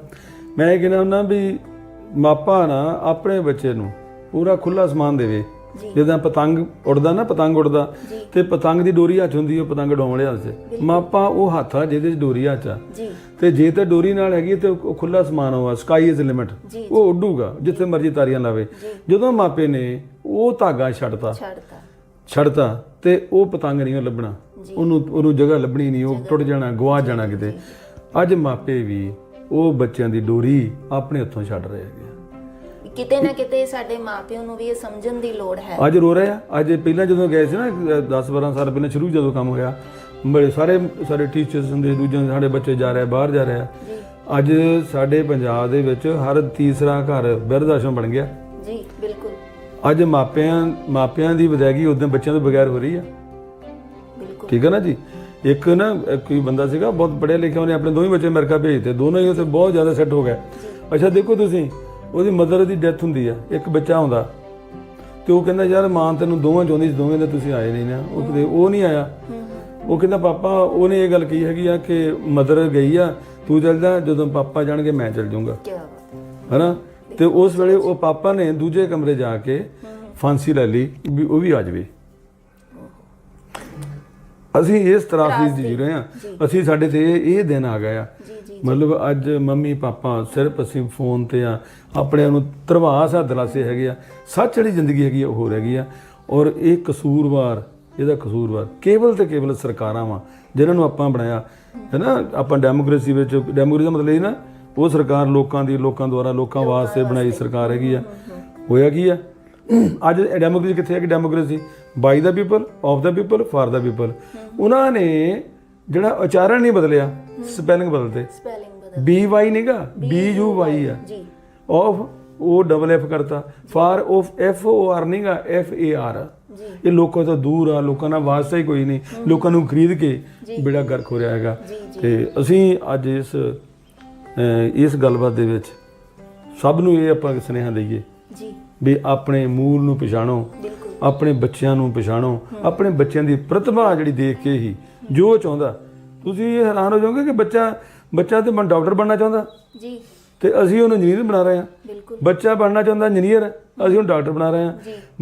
ਮੈਂ ਇਹ ਕਹਿੰਦਾ ਹੁੰਦਾ ਵੀ ਮਾਪਾ ਨਾ ਆਪਣੇ ਬੱਚੇ ਨੂੰ ਪੂਰਾ ਖੁੱਲਾ ਸਮਾਨ ਦੇਵੇ। ਜਿੱਦਾਂ ਪਤੰਗ ਉੜਦਾ ਨਾ ਪਤੰਗ ਉੜਦਾ ਤੇ ਪਤੰਗ ਦੀ ਡੋਰੀ ਹੱਥ ਹੁੰਦੀ ਉਹ ਪਤੰਗ ਉਡਾਉਣ ਵਾਲੇ ਹੱਥ 'ਚ। ਮਾਪਾ ਉਹ ਹੱਥ ਆ ਜਿਹਦੇ 'ਚ ਡੋਰੀ ਹੱਥ ਆ। ਤੇ ਜੇ ਤੇ ਡੋਰੀ ਨਾਲ ਹੈਗੀ ਤੇ ਉਹ ਖੁੱਲਾ ਸਮਾਨ ਹੋਆ ਸਕਾਈ ਇਜ਼ ਲਿਮਿਟ ਉਹ ਉੱਡੂਗਾ ਜਿੱਥੇ ਮਰਜ਼ੀ ਤਾਰੀਆਂ ਲਾਵੇ। ਜਦੋਂ ਮਾਪੇ ਨੇ ਉਹ ਧਾਗਾ ਛੱਡਤਾ ਛੱਡਤਾ। ਛੱਡਤਾ ਤੇ ਉਹ ਪਤੰਗ ਨਹੀਂ ਲੱਭਣਾ। ਉਹਨੂੰ ਉਹਨੂੰ ਜਗ੍ਹਾ ਲੱਭਣੀ ਨਹੀਂ ਉਹ ਟੁੱਟ ਜਾਣਾ ਗਵਾ ਜਾਣਾ ਕਿਤੇ। ਅੱਜ ਮਾਪੇ ਵੀ ਉਹ ਬੱਚਿਆਂ ਦੀ ਡੋਰੀ ਆਪਣੇ ਹੱਥੋਂ ਛੱਡ ਰਹੇ ਹੈਗੇ। ਕਿਤੇ ਨਾ ਕਿਤੇ ਸਾਡੇ ਮਾਪਿਆਂ ਨੂੰ ਵੀ ਇਹ ਸਮਝਣ ਦੀ ਲੋੜ ਹੈ। ਅੱਜ ਰੋ ਰਹੇ ਆ। ਅੱਜ ਪਹਿਲਾਂ ਜਦੋਂ ਗਏ ਸੀ ਨਾ 10 12 ਸਾਲ ਪਹਿਲਾਂ ਸ਼ੁਰੂ ਜਦੋਂ ਕੰਮ ਹੋਇਆ ਬੜੇ ਸਾਰੇ ਸਾਰੇ ਟੀਚਰਸ ਹੁੰਦੇ ਦੂਜੇ ਸਾਡੇ ਬੱਚੇ ਜਾ ਰਹੇ ਬਾਹਰ ਜਾ ਰਹੇ ਆ। ਅੱਜ ਸਾਡੇ ਪੰਜਾਬ ਦੇ ਵਿੱਚ ਹਰ ਤੀਸਰਾ ਘਰ ਬਿਰਧ ਆਸ਼ਰਮ ਬਣ ਗਿਆ। ਜੀ ਬਿਲਕੁਲ। ਅੱਜ ਮਾਪਿਆਂ ਮਾਪਿਆਂ ਦੀ ਵਿਦਾਇਗੀ ਉਦੋਂ ਬੱਚਿਆਂ ਤੋਂ ਬਗੈਰ ਹੋ ਰਹੀ ਆ। ਬਿਲਕੁਲ। ਠੀਕ ਹੈ ਨਾ ਜੀ? ਇੱਕ ਨਾ ਕੋਈ ਬੰਦਾ ਸੀਗਾ ਬਹੁਤ ਪੜ੍ਹਿਆ ਲਿਖਿਆ ਉਹਨੇ ਆਪਣੇ ਦੋਵੇਂ ਬੱਚੇ ਅਮਰੀਕਾ ਭੇਜਤੇ ਦੋਨੋਂ ਹੀ ਉੱਥੇ ਬਹੁਤ ਜ਼ਿਆਦਾ ਸੈੱਟ ਹੋ ਗਏ। ਅੱਛਾ ਦੇਖੋ ਤੁਸੀਂ ਉਹਦੀ ਮਦਰ ਦੀ ਡੈਥ ਹੁੰਦੀ ਆ ਇੱਕ ਬੱਚਾ ਹੁੰਦਾ ਤੇ ਉਹ ਕਹਿੰਦਾ ਯਾਰ ਮਾਂ ਤੈਨੂੰ ਦੋਵਾਂ ਚਾਹੁੰਦੀ ਸੀ ਦੋਵੇਂ ਦੇ ਤੁਸੀਂ ਆਏ ਨਹੀਂ ਨਾ। ਉਹ ਕਿਤੇ ਉਹ ਨਹੀਂ ਆਇਆ। ਉਹ ਕਹਿੰਦਾ ਪਾਪਾ ਉਹਨੇ ਇਹ ਗੱਲ ਕਹੀ ਹੈਗੀ ਆ ਕਿ ਮਦਰ ਗਈ ਆ ਤੂੰ ਚੱਲ ਜਾ ਜਦੋਂ ਪਾਪਾ ਜਾਣਗੇ ਮੈਂ ਚੱਲ ਜਾਊਂਗਾ। ਹੈਨਾ? ਤੇ ਉਸ ਵੇਲੇ ਉਹ ਪਾਪਾ ਨੇ ਦੂਜੇ ਕਮਰੇ ਜਾ ਕੇ ਫਾਂਸੀ ਲੈ ਲਈ ਵੀ ਉਹ ਵੀ ਆ ਜਾਵੇ। ਅਸੀਂ ਇਸ ਤਰ੍ਹਾਂ ਦੀ ਜੀ ਰਹੇ ਹਾਂ। ਅਸੀਂ ਸਾਡੇ ਤੇ ਇਹ ਦਿਨ ਆ ਗਏ ਆ। ਮਤਲਬ ਅੱਜ ਮੰਮੀ ਪਾਪਾ ਸਿਰਫ ਅਸੀਂ ਫੋਨ ਤੇ ਆ ਆਪਣੇ ਨੂੰ ਧਰਵਾਸ ਹੱਥ ਲਾਸੇ ਹੈਗੇ ਆ ਸੱਚ ਵਾਲੀ ਜ਼ਿੰਦਗੀ ਹੈਗੀ ਆ ਉਹ ਹੋ ਰਹੀ ਆ। ਔਰ ਇਹ ਕਸੂਰਵਾਰ ਇਹਦਾ ਕਸੂਰਵਾਰ ਕੇਵਲ ਤੇ ਕੇਵਲ ਸਰਕਾਰਾਂ ਵਾ ਜਿਨ੍ਹਾਂ ਨੂੰ ਆਪਾਂ ਬਣਾਇਆ ਹੈ ਨਾ ਆਪਾਂ ਡੈਮੋਕ੍ਰੇਸੀ ਵਿੱਚ ਡੈਮੋਕ੍ਰੇਸੀ ਦਾ ਮਤਲਬ ਇਹ ਨਾ ਉਹ ਸਰਕਾਰ ਲੋਕਾਂ ਦੀ ਲੋਕਾਂ ਦੁਆਰਾ ਲੋਕਾਂ ਵਾਸਤੇ ਬਣਾਈ ਸਰਕਾਰ ਹੈਗੀ ਆ। ਹੋਇਆ ਕੀ ਆ? ਅੱਜ ਡੈਮੋਕ੍ਰੇਸੀ ਕਿੱਥੇ ਹੈ ਕਿ democracy by the people of the people for the people. ਉਹਨਾਂ ਨੇ ਜਿਹੜਾ ਉਚਾਰਨ ਨਹੀਂ ਬਦਲਿਆ ਸਪੈਲਿੰਗ ਬਦਲਤੇ ਸਪੈਲਿੰਗ ਬਦਲ ਬੀ ਵਾਈ ਨਹੀਂਗਾ ਬੀ ਯੂ ਵਾਈ ਆ। ਜੀ। ਆਫ ਉਹ ਡਬਲ ਐਫ ਕਰਤਾ। For of F O R ਨਹੀਂਗਾ ਐਫ ਏ ਆਰ ਇਹ ਲੋਕਾਂ ਤੋਂ ਦੂਰ ਆ ਲੋਕਾਂ ਨਾਲ ਵਾਸਤਾ ਹੀ ਕੋਈ ਨਹੀਂ। ਲੋਕਾਂ ਨੂੰ ਖਰੀਦ ਕੇ ਬੇੜਾ ਗਰਕ ਹੋ ਰਿਹਾ ਹੈਗਾ। ਤੇ ਅਸੀਂ ਅੱਜ ਇਸ ਇਸ ਗੱਲਬਾਤ ਦੇ ਵਿੱਚ ਸਭ ਨੂੰ ਇਹ ਆਪਾਂ ਸੁਨੇਹਾ ਦਈਏ ਜੀ। ਵੀ ਆਪਣੇ ਮੂਲ ਨੂੰ ਪਛਾਣੋ। ਆਪਣੇ ਬੱਚਿਆਂ ਨੂੰ ਪਛਾਣੋ ਆਪਣੇ ਬੱਚਿਆਂ ਦੀ ਪ੍ਰਤਿਭਾ ਜਿਹੜੀ ਦੇਖ ਕੇ ਹੀ ਜੋ ਚਾਹੁੰਦਾ। ਤੁਸੀਂ ਇਹ ਹੈਰਾਨ ਹੋ ਜਾਓਗੇ ਕਿ ਬੱਚਾ ਬੱਚਾ ਤੇ ਮਨ ਡਾਕਟਰ ਬਣਨਾ ਚਾਹੁੰਦਾ? ਜੀ। ਤੇ ਅਸੀਂ ਉਹਨੂੰ ਇੰਜੀਨੀਅਰ ਬਣਾ ਰਹੇ ਹਾਂ। ਬੱਚਾ ਬਣਨਾ ਚਾਹੁੰਦਾ ਇੰਜੀਨੀਅਰ ਅਸੀਂ ਉਹਨੂੰ ਡਾਕਟਰ ਬਣਾ ਰਹੇ। ਹਾਂ।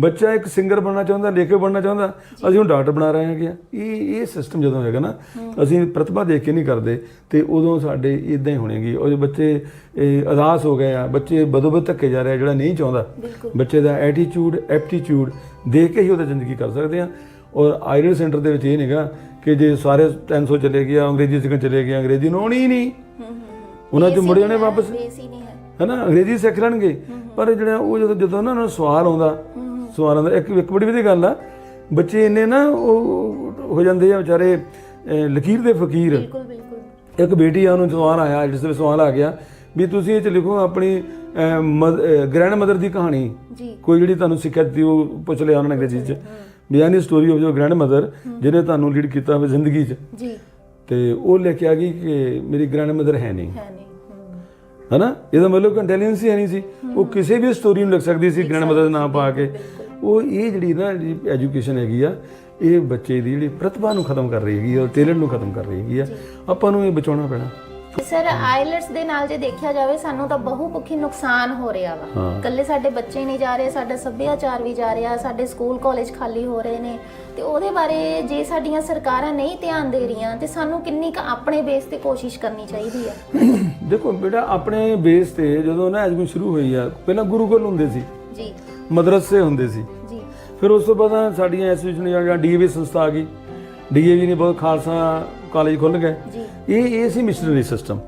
ਬੱਚਾ ਇੱਕ ਸਿੰਗਰ ਬਣਨਾ ਚਾਹੁੰਦਾ ਲੇਖਕ ਬਣਨਾ ਚਾਹੁੰਦਾ ਅਸੀਂ ਉਹਨੂੰ ਡਾਕਟਰ ਬਣਾ ਰਹੇ ਹੈਗੇ ਆ ਇਹ ਇਹ ਸਿਸਟਮ ਜਦੋਂ ਹੈਗਾ ਨਾ ਅਸੀਂ ਪ੍ਰਤਿਭਾ ਦੇਖ ਕੇ ਨਹੀਂ ਕਰਦੇ ਤੇ ਉਦੋਂ ਸਾਡੇ ਇਦਾਂ ਹੀ ਹੋਣੇਗੀ। ਉਹ ਜੋ ਬੱਚੇ ਇਹ, ਉਦਾਸ ਹੋ ਗਏ ਆ ਬੱਚੇ ਬਦੋ ਬਦ ਧੱਕੇ ਜਾ ਰਿਹਾ ਜਿਹੜਾ ਨਹੀਂ ਚਾਹੁੰਦਾ। ਬੱਚੇ ਦਾ ਐਟੀਟਿਊਡ ਐਪਟੀਟਿਊਡ ਦੇਖ ਕੇ ਹੀ ਉਹਦਾ ਜ਼ਿੰਦਗੀ ਕਰ ਸਕਦੇ ਆ ਔਰ ਆਈਡਲ ਸੈਂਟਰ ਦੇ ਵਿੱਚ ਇਹ ਨਹੀਂਗਾ ਕਿ ਜੇ ਸਾਰੇ 300 ਚਲੇ ਗਿਆ ਅੰਗਰੇਜ਼ੀ ਸਿੱਖਣ ਚਲੇ ਗਿਆ ਅੰਗਰੇਜ਼ੀ ਨੂੰ ਆਉਣੀ ਹੀ ਨਹੀਂ। ਉਹਨਾਂ ਚ ਮੁੜ ਜਾਣੇ ਵਾਪਸ ਹੈਨਾ ਅੰਗਰੇਜ਼ੀ ਸਿੱਖ ਲੈਣਗੇ। ਪਰ ਜਿਹੜਾ ਉਹ ਜਦੋਂ ਜਦੋਂ ਉਹਨਾਂ ਨੂੰ ਸਵਾਲ ਆਉਂਦਾ ਸਵਾਲਾਂ ਦਾ ਇੱਕ ਇੱਕ ਬੜੀ ਵਧੀਆ ਗੱਲ ਆ ਬੱਚੇ ਇੰਨੇ ਨਾ ਉਹ ਹੋ ਜਾਂਦੇ ਆ ਵਿਚਾਰੇ ਲਕੀਰ ਦੇ ਫਕੀਰ। ਬਿਲਕੁਲ ਬਿਲਕੁਲ। ਇੱਕ ਬੇਟੀ ਆ ਉਹਨੂੰ ਸਵਾਲ ਆਇਆ ਜਿਸ ਵਿੱਚ ਸਵਾਲ ਆ ਗਿਆ ਵੀ ਤੁਸੀਂ ਇਹ ਚ ਲਿਖੋ ਆਪਣੀ ਗ੍ਰੈਂਡ ਮਦਰ ਦੀ ਕਹਾਣੀ। ਜੀ। ਕੋਈ ਜਿਹੜੀ ਤੁਹਾਨੂੰ ਸਿੱਖਿਆ ਦਿੱਤੀ ਉਹ ਪੁੱਛ ਲਿਆ ਉਹਨਾਂ ਨੇ ਅੰਗਰੇਜ਼ੀ ਚ। ਬਿਆਨੀ story of your grandmother ਜਿਹਨੇ ਤੁਹਾਨੂੰ ਲੀਡ ਕੀਤਾ ਹੋਵੇ ਜ਼ਿੰਦਗੀ 'ਚ। ਜੀ। ਤੇ ਉਹ ਲੈ ਕੇ ਆ ਗਈ ਕਿ ਮੇਰੀ ਗ੍ਰੈਂਡ ਮਦਰ ਹੈ ਨਹੀਂ। ਹੈ ਨਹੀਂ ਹਨਾ? ਇਹਦਾ ਮਤਲਬ ਇੰਟੈਲੀਜੈਂਸ ਹੀ ਨਹੀਂ ਸੀ? ਉਹ ਕਿਸੇ ਵੀ ਸਟੋਰੀ ਨੂੰ ਲਿਖ ਸਕਦੀ ਸੀ ਗ੍ਰੈਂਡ ਮਦਰ ਦਾ ਨਾਮ ਪਾ ਕੇ। ਉਹ ਇਹ ਜਿਹੜੀ ਨਾ ਐਜੂਕੇਸ਼ਨ ਹੈਗੀ ਆ ਇਹ ਬੱਚੇ ਦੀ ਜਿਹੜੀ ਪ੍ਰਤਿਭਾ ਨੂੰ ਖਤਮ ਕਰ ਰਹੀ ਹੈਗੀ ਔਰ ਟੈਲੈਂਟ ਨੂੰ ਖਤਮ ਕਰ ਰਹੀ ਹੈਗੀ ਆ। ਆਪਾਂ ਨੂੰ ਇਹ ਬਚਾਉਣਾ ਪੈਣਾ। ਸਰ ਆਈਲੈਟਸ ਦੇ ਨਾਲ ਜੇ ਦੇਖਿਆ ਜਾਵੇ ਸਾਨੂੰ ਤਾਂ ਬਹੁਪੱਖੀ ਨੁਕਸਾਨ ਹੋ ਰਿਹਾ ਵਾ। ਹਾਂ। ਇਕੱਲੇ ਸਾਡੇ ਬੱਚੇ ਨਹੀਂ ਜਾ ਰਹੇ ਸਾਡਾ ਸੱਭਿਆਚਾਰ ਵੀ ਜਾ ਰਿਹਾ ਸਾਡੇ ਸਕੂਲ ਕਾਲਜ ਖਾਲੀ ਹੋ ਰਹੇ ਨੇ। ਤੇ ਉਹਦੇ ਬਾਰੇ ਜੇ ਸਾਡੀਆਂ ਸਰਕਾਰਾਂ ਨਹੀਂ ਧਿਆਨ ਦੇ ਰਹੀਆਂ ਤੇ ਸਾਨੂੰ ਕਿੰਨੀ ਕੁ ਆਪਣੇ ਬੇਸ ਤੇ ਕੋਸ਼ਿਸ਼ ਕਰਨੀ ਚਾਹੀਦੀ ਹੈ [COUGHS] ਦੇਖੋ ਬੇਟਾ ਆਪਣੇ ਬੇਸ ਤੇ ਜਦੋਂ ਨਾ ਐਜੂਕੇਸ਼ਨ ਸ਼ੁਰੂ ਹੋਈ ਆ ਪਹਿਲਾਂ ਗੁਰੂਕੁਲ ਹੁੰਦੇ ਸੀ। ਜੀ। ਮਦਰਸੇ ਹੁੰਦੇ ਸੀ। ਜੀ। ਫਿਰ ਉਸ ਤੋਂ ਬਾਅਦ ਸਾਡੀਆਂ ਐਸੋਸੀਏਸ਼ਨ ਜਾਂ ਡੀਏਵੀ ਸੰਸਥਾ ਆ ਗਈ। ਡੀਏਵੀ ਨੇ ਬਹੁਤ ਖਾਲਸਾ ਕਾਲਜ ਖੁੱਲ ਗਏ। ਇਹ ਇਹ ਸੀ ਮਿਸ਼ਨਰੀ ਸਿਸਟਮ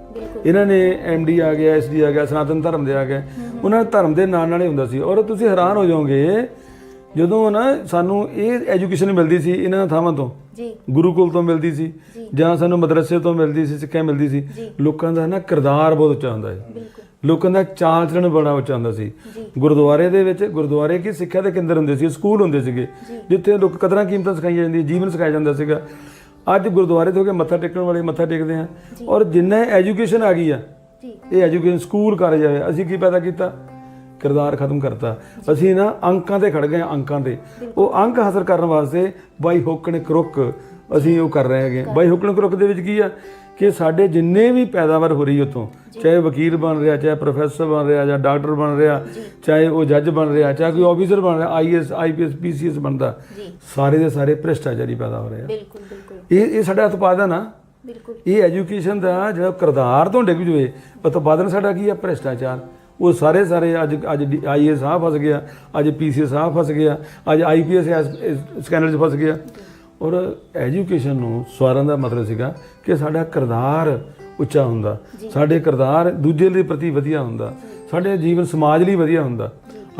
ਇਹਨਾਂ ਨੇ ਐਮਡੀ ਆ ਗਿਆ ਐਸਡੀ ਆ ਗਿਆ ਸਨਾਤਨ ਧਰਮ ਦੇ ਆ ਗਏ। ਉਹਨਾਂ ਦੇ ਧਰਮ ਦੇ ਨਾਲ ਨਾਲ ਹੀ ਹੁੰਦਾ ਸੀ। ਔਰ ਤੁਸੀਂ ਹੈਰਾਨ ਹੋ ਜਾਓਗੇ ਜਦੋਂ ਨਾ ਸਾਨੂੰ ਇਹ ਐਜੂਕੇਸ਼ਨ ਮਿਲਦੀ ਸੀ ਇਹਨਾਂ ਥਾਵਾਂ ਤੋਂ। ਜੀ। ਗੁਰੂਕੁਲ ਤੋਂ ਮਿਲਦੀ ਸੀ। ਜਾਂ। ਸਾਨੂੰ ਮਦਰਸੇ ਤੋਂ ਮਿਲਦੀ ਸੀ ਸਿੱਖਿਆ ਮਿਲਦੀ ਸੀ। ਲੋਕਾਂ ਦਾ ਨਾ ਕਿਰਦਾਰ ਬਹੁਤ ਉੱਚਾ ਹੁੰਦਾ ਹੈ ਬਿਲਕੁਲ। ਲੋਕਾਂ ਦਾ ਚਾਲ ਚਲਣ ਬੜਾ ਉੱਚਾ ਹੁੰਦਾ ਸੀ। ਗੁਰਦੁਆਰੇ ਦੇ ਵਿੱਚ ਗੁਰਦੁਆਰੇ ਕੀ ਸਿੱਖਿਆ ਦੇ ਕੇਂਦਰ ਹੁੰਦੇ ਸੀ ਸਕੂਲ ਹੁੰਦੇ ਸੀਗੇ। ਜਿੱਥੇ ਲੋਕ ਕਦਰਾਂ ਕੀਮਤਾਂ ਸਿਖਾਈਆਂ ਜਾਂਦੀਆਂ ਜੀਵਨ ਸਿਖਾਇਆ ਜਾਂਦਾ ਸੀਗਾ। ਅੱਜ ਗੁਰਦੁਆਰੇ ਤੋਂ ਹੋ ਕੇ ਮੱਥਾ ਟੇਕਣ ਵਾਲੇ ਮੱਥਾ ਟੇਕਦੇ ਆ। ਔਰ ਜਿੰਨਾ ਐਜੂਕੇਸ਼ਨ ਆ ਗਈ ਆ ਜੀ। ਇਹ ਐਜੂਕੇਸ਼ਨ ਸਕੂਲ ਕਾਲਜ ਆਏ ਅਸੀਂ ਕੀ ਪੈਦਾ ਕੀਤਾ? ਕਿਰਦਾਰ ਖਤਮ ਕਰਤਾ। ਅਸੀਂ ਨਾ ਅੰਕਾਂ ਤੇ ਖੜ ਗਏ ਅੰਕਾਂ ਤੇ। ਉਹ ਅੰਕ ਹਾਸਲ ਕਰਨ ਵਾਸਤੇ ਬਾਈ ਹੁੱਕ ਨੇ ਕਰੁੱਕ ਅਸੀਂ ਉਹ ਕਰ ਰਹੇ ਹੈਗੇ। ਬਾਈ ਹੁੱਕ ਨੇ ਕਰੁੱਕ ਦੇ ਵਿੱਚ ਕੀ ਆ? ਕਿ ਸਾਡੇ ਜਿੰਨੇ ਵੀ ਪੈਦਾਵਾਰ ਹੋ ਰਹੀ ਉਤੋਂ ਚਾਹੇ ਵਕੀਲ ਬਣ ਰਿਹਾ ਚਾਹੇ ਪ੍ਰੋਫੈਸਰ ਬਣ ਰਿਹਾ ਜਾਂ ਡਾਕਟਰ ਬਣ ਰਿਹਾ ਚਾਹੇ ਉਹ ਜੱਜ ਬਣ ਰਿਹਾ ਚਾਹੇ ਕੋਈ ਆਫੀਸਰ ਬਣ ਰਿਹਾ ਆਈਐਸ ਆਈਪੀਐਸ ਪੀਸੀਐਸ ਬਣਦਾ ਸਾਰੇ ਦੇ ਸਾਰੇ ਭ੍ਰਿਸ਼ਟਾਚਾਰੀ ਪੈਦਾ ਹੋ ਰਹੇ ਆ। ਬਿਲਕੁਲ ਬਿਲਕੁਲ। ਇਹ ਇਹ ਸਾਡਾ ਉਤਪਾਦਨ ਆ। ਬਿਲਕੁਲ। ਇਹ ਐਜੂਕੇਸ਼ਨ ਦਾ ਜਿਹੜਾ ਕਿਰਦਾਰ ਤੋਂ ਡਿੱਗ ਜਵੇ ਉਤਪਾਦਨ ਸਾਡਾ ਕੀ ਆ? ਭ੍ਰਿਸ਼ਟਾਚਾਰ। ਉਹ ਸਾਰੇ ਸਾਰੇ ਅੱਜ ਅੱਜ ਆਈਐਸ ਆ ਫਸ ਗਿਆ ਅੱਜ ਪੀਸੀਐਸ ਆ ਫਸ ਗਿਆ ਅੱਜ ਆਈਪੀਐਸ ਸਕੈਨਰ 'ਚ ਫਸ ਗਿਆ। ਔਰ ਐਜੂਕੇਸ਼ਨ ਨੂੰ ਸਵਾਰਨ ਦਾ ਮਤਲਬ ਸੀਗਾ ਕਿ ਸਾਡਾ ਕਿਰਦਾਰ ਉੱਚਾ ਹੁੰਦਾ। ਸਾਡੇ ਕਿਰਦਾਰ ਦੂਜੇ ਦੇ ਪ੍ਰਤੀ ਵਧੀਆ ਹੁੰਦਾ। ਸਾਡੇ ਜੀਵਨ ਸਮਾਜ ਲਈ ਵਧੀਆ ਹੁੰਦਾ।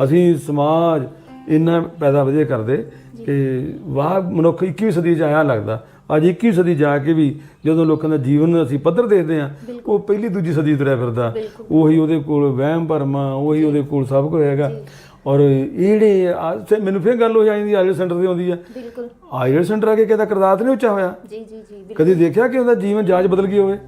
ਅਸੀਂ ਸਮਾਜ ਇੰਨਾ ਪੈਦਾ ਵਧੀਆ ਕਰਦੇ ਕਿ ਵਾਹ ਮਨੁੱਖ 21ਵੀਂ ਸਦੀ ਚ ਆਇਆ ਲੱਗਦਾ। ਅੱਜ 21ਵੀਂ ਸਦੀ ਜਾ ਕੇ ਵੀ ਜਦੋਂ ਲੋਕਾਂ ਦਾ ਜੀਵਨ ਅਸੀਂ ਪੱਧਰ ਦੇਖਦੇ ਆ ਉਹ ਪਹਿਲੀ ਦੂਜੀ ਸਦੀ ਤੁਰਿਆ ਫਿਰਦਾ। ਉਹੀ ਉਹਦੇ ਕੋਲ ਵਹਿਮ ਭਰਮਾਂ ਉਹੀ ਉਹਦੇ ਕੋਲ ਸਭ ਕੁਝ ਹੈਗਾ। ਔਰ ਇਹ ਜਿਹੜੇ ਆ- ਤੇ ਮੈਨੂੰ ਫਿਰ ਗੱਲ ਹੋ ਜਾਂਦੀ ਆਇਲ ਸੈਂਟਰ ਦੀ ਆਉਂਦੀ ਆ। ਬਿਲਕੁਲ। ਆਇਲ ਸੈਂਟਰ ਆ ਕੇ ਕਿਹਦਾ ਕਰਦਾਤ ਨਹੀਂ ਉੱਚਾ ਹੋਇਆ? ਜੀ ਜੀ ਜੀ ਬਿਲਕੁਲ। ਕਦੀ ਦੇਖਿਆ ਕਿ ਉਹਦਾ ਜੀਵਨ ਜਾਂਚ ਬਦਲ ਗਈ ਹੋਵੇ?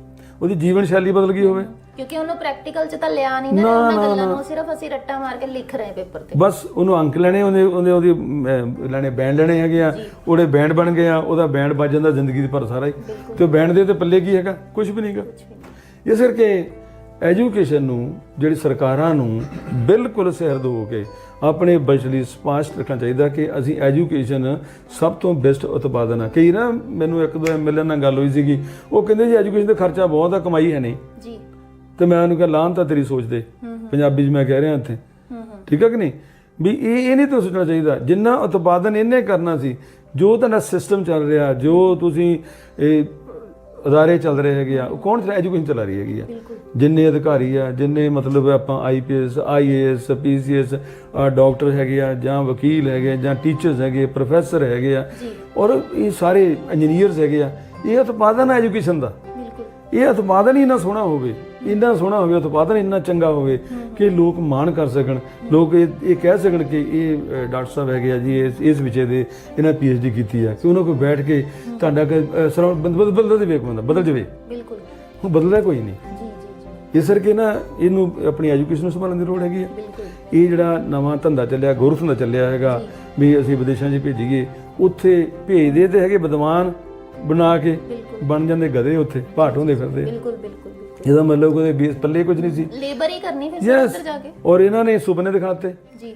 ਉਹਦੀ ਜੀਵਨ ਸ਼ੈਲੀ ਬਦਲ ਗਈ ਹੋਵੇ? ਕਿਉਂਕਿ ਉਹਨੂੰ ਪ੍ਰੈਕਟੀਕਲ ਚ ਤਾਂ ਲਿਆ ਨਹੀਂ ਨਾ ਉਹਨਾਂ ਗੱਲਾਂ ਨੂੰ। ਸਿਰਫ ਅਸੀਂ ਰੱਟਾ ਮਾਰ ਕੇ ਲਿਖ ਰਹੇ ਪੇਪਰ ਤੇ। ਬਸ ਉਹਨੂੰ ਅੰਕ ਲੈਣੇ ਉਹਦੇ ਉਹਦੇ ਉਹਦੀ ਅਮ, ਲੈਣੇ ਬੈਂਡ ਲੈਣੇ ਹੈਗੇ ਆ। ਉਹਦੇ ਬੈਂਡ ਬਣ ਗਏ ਆ ਉਹਦਾ ਬੈਂਡ ਵੱਜ ਜਾਂਦਾ ਜ਼ਿੰਦਗੀ ਦੇ ਭਰ ਸਾਰਾ ਹੀ। ਤੇ ਉਹ ਬੈਂਡ ਦੇ ਤੇ ਪੱਲੇ ਕੀ ਹੈਗਾ? ਕੁਝ ਵੀ ਨਹੀਂਗਾ ਇਸ ਕਰਕੇ ਐਜੂਕੇਸ਼ਨ ਨੂੰ ਜਿਹੜੀ ਸਰਕਾਰਾਂ ਨੂੰ ਬਿਲਕੁਲ ਸਿਰਦ ਹੋ ਕੇ ਆਪਣੇ ਬਜਟ ਲਈ ਸਪਸ਼ਟ ਰੱਖਣਾ ਚਾਹੀਦਾ ਕਿ ਅਸੀਂ ਐਜੂਕੇਸ਼ਨ ਸਭ ਤੋਂ ਬੈਸਟ ਉਤਪਾਦਨ ਆ। ਕਈ ਨਾ ਮੈਨੂੰ ਇੱਕ ਦੋ ਐਮਐਲਏ ਨਾਲ ਗੱਲ ਹੋਈ ਸੀਗੀ ਉਹ ਕਹਿੰਦੇ ਜੀ ਐਜੂਕੇਸ਼ਨ ਦਾ ਖਰਚਾ ਬਹੁਤ ਆ ਕਮਾਈ ਹੈ ਨਹੀਂ। ਜੀ। ਤੇ ਮੈਂ ਉਹਨੂੰ ਕਿਹਾ ਲਾਹਨ ਤਾਂ ਤੇਰੀ ਸੋਚ ਦੇ। ਪੰਜਾਬੀ 'ਚ ਮੈਂ ਕਹਿ ਰਿਹਾ ਇੱਥੇ। ਠੀਕ ਹੈ ਕਿ ਨਹੀਂ? ਵੀ ਇਹ ਇਹ ਨਹੀਂ ਤਾਂ ਸੋਚਣਾ ਚਾਹੀਦਾ। ਜਿੰਨਾ ਉਤਪਾਦਨ ਇਹਨੇ ਕਰਨਾ ਸੀ ਜੋ ਤੁਹਾਡਾ ਸਿਸਟਮ ਚੱਲ ਰਿਹਾ ਜੋ ਤੁਸੀਂ ਇਹ ਅਦਾਰੇ ਚੱਲ ਰਹੇ ਹੈਗੇ ਆ। ਉਹ ਕੌਣ ਚਲਾ ਐਜੂਕੇਸ਼ਨ ਚਲਾ ਰਹੀ ਹੈਗੀ ਆ। ਜਿੰਨੇ ਅਧਿਕਾਰੀ ਆ ਜਿੰਨੇ ਮਤਲਬ ਆਪਾਂ ਆਈਪੀਐਸ ਆਈਏਐਸ ਪੀਸੀਐਸ ਡਾਕਟਰ ਹੈਗੇ ਆ ਜਾਂ ਵਕੀਲ ਹੈਗੇ ਆ, ਜਾਂ ਟੀਚਰਸ ਹੈਗੇ ਪ੍ਰੋਫੈਸਰ ਹੈਗੇ ਆ ਔਰ ਇਹ ਸਾਰੇ ਇੰਜੀਨੀਅਰਸ ਹੈਗੇ ਆ। ਇਹ ਉਤਪਾਦਨ ਹੈ ਐਜੂਕੇਸ਼ਨ ਦਾ। ਬਿਲਕੁਲ। ਇਹ ਉਤਪਾਦਨ ਹੀ ਇੰਨਾ ਸੋਹਣਾ ਹੋਵੇ। ਇੰਨਾ ਸੋਹਣਾ ਹੋਵੇ ਉਤਪਾਦਨ ਇੰਨਾ ਚੰਗਾ ਹੋਵੇ ਕਿ ਲੋਕ ਮਾਣ ਕਰ ਸਕਣ। ਲੋਕ ਇਹ ਇਹ ਕਹਿ ਸਕਣ ਕਿ ਇਹ ਡਾਕਟਰ ਸਾਹਿਬ ਹੈਗੇ ਆ ਜੀ ਇਸ ਇਸ ਵਿਸ਼ੇ ਦੇ ਇਹਨਾਂ ਪੀਐਚਡੀ ਕੀਤੀ ਆ। ਕਿ ਉਹਨਾਂ ਕੋਲ ਬੈਠ ਕੇ ਤੁਹਾਡਾ ਸਰਵ ਬਦਲ ਬਦਲ ਦੇ ਵੇਖ ਬੰਦਾ ਬਦਲ ਜਵੇ। ਬਿਲਕੁਲ। ਹੁਣ ਬਦਲਦਾ ਕੋਈ ਨਹੀਂ। ਇਸ ਕਰਕੇ ਨਾ ਇਹਨੂੰ ਆਪਣੀ ਐਜੂਕੇਸ਼ਨ ਨੂੰ ਸੰਭਾਲਣ ਦੀ ਲੋੜ ਹੈਗੀ ਆ। ਇਹ ਜਿਹੜਾ ਨਵਾਂ ਧੰਦਾ ਚੱਲਿਆ ਗੁਰੂ ਧੰਦਾ ਚੱਲਿਆ ਹੈਗਾ ਵੀ ਅਸੀਂ ਵਿਦੇਸ਼ਾਂ 'ਚ ਭੇਜੀਏ ਉੱਥੇ ਭੇਜਦੇ ਤੇ ਹੈਗੇ ਵਿਦਵਾਨ ਬਣਾ ਕੇ ਬਣ ਜਾਂਦੇ ਗਧੇ ਉੱਥੇ ਭਾਟ ਹੁੰਦੇ ਫਿਰਦੇ ਬਿਲਕੁਲ ਬਿਲਕੁਲ। ਇਹਦਾ ਮਤਲਬ ਕੋਈ ਬੇਸ ਪੱਲੇ ਕੁਝ ਨਹੀਂ ਸੀ। ਲੇਬਰ ਹੀ ਕਰਨੀ ਫਿਰ ਯੈਸ ਉੱਧਰ ਜਾ ਕੇ। ਔਰ ਇਹਨਾਂ ਨੇ ਸੁਪਨੇ ਦਿਖਾਤੇ। ਜੀ।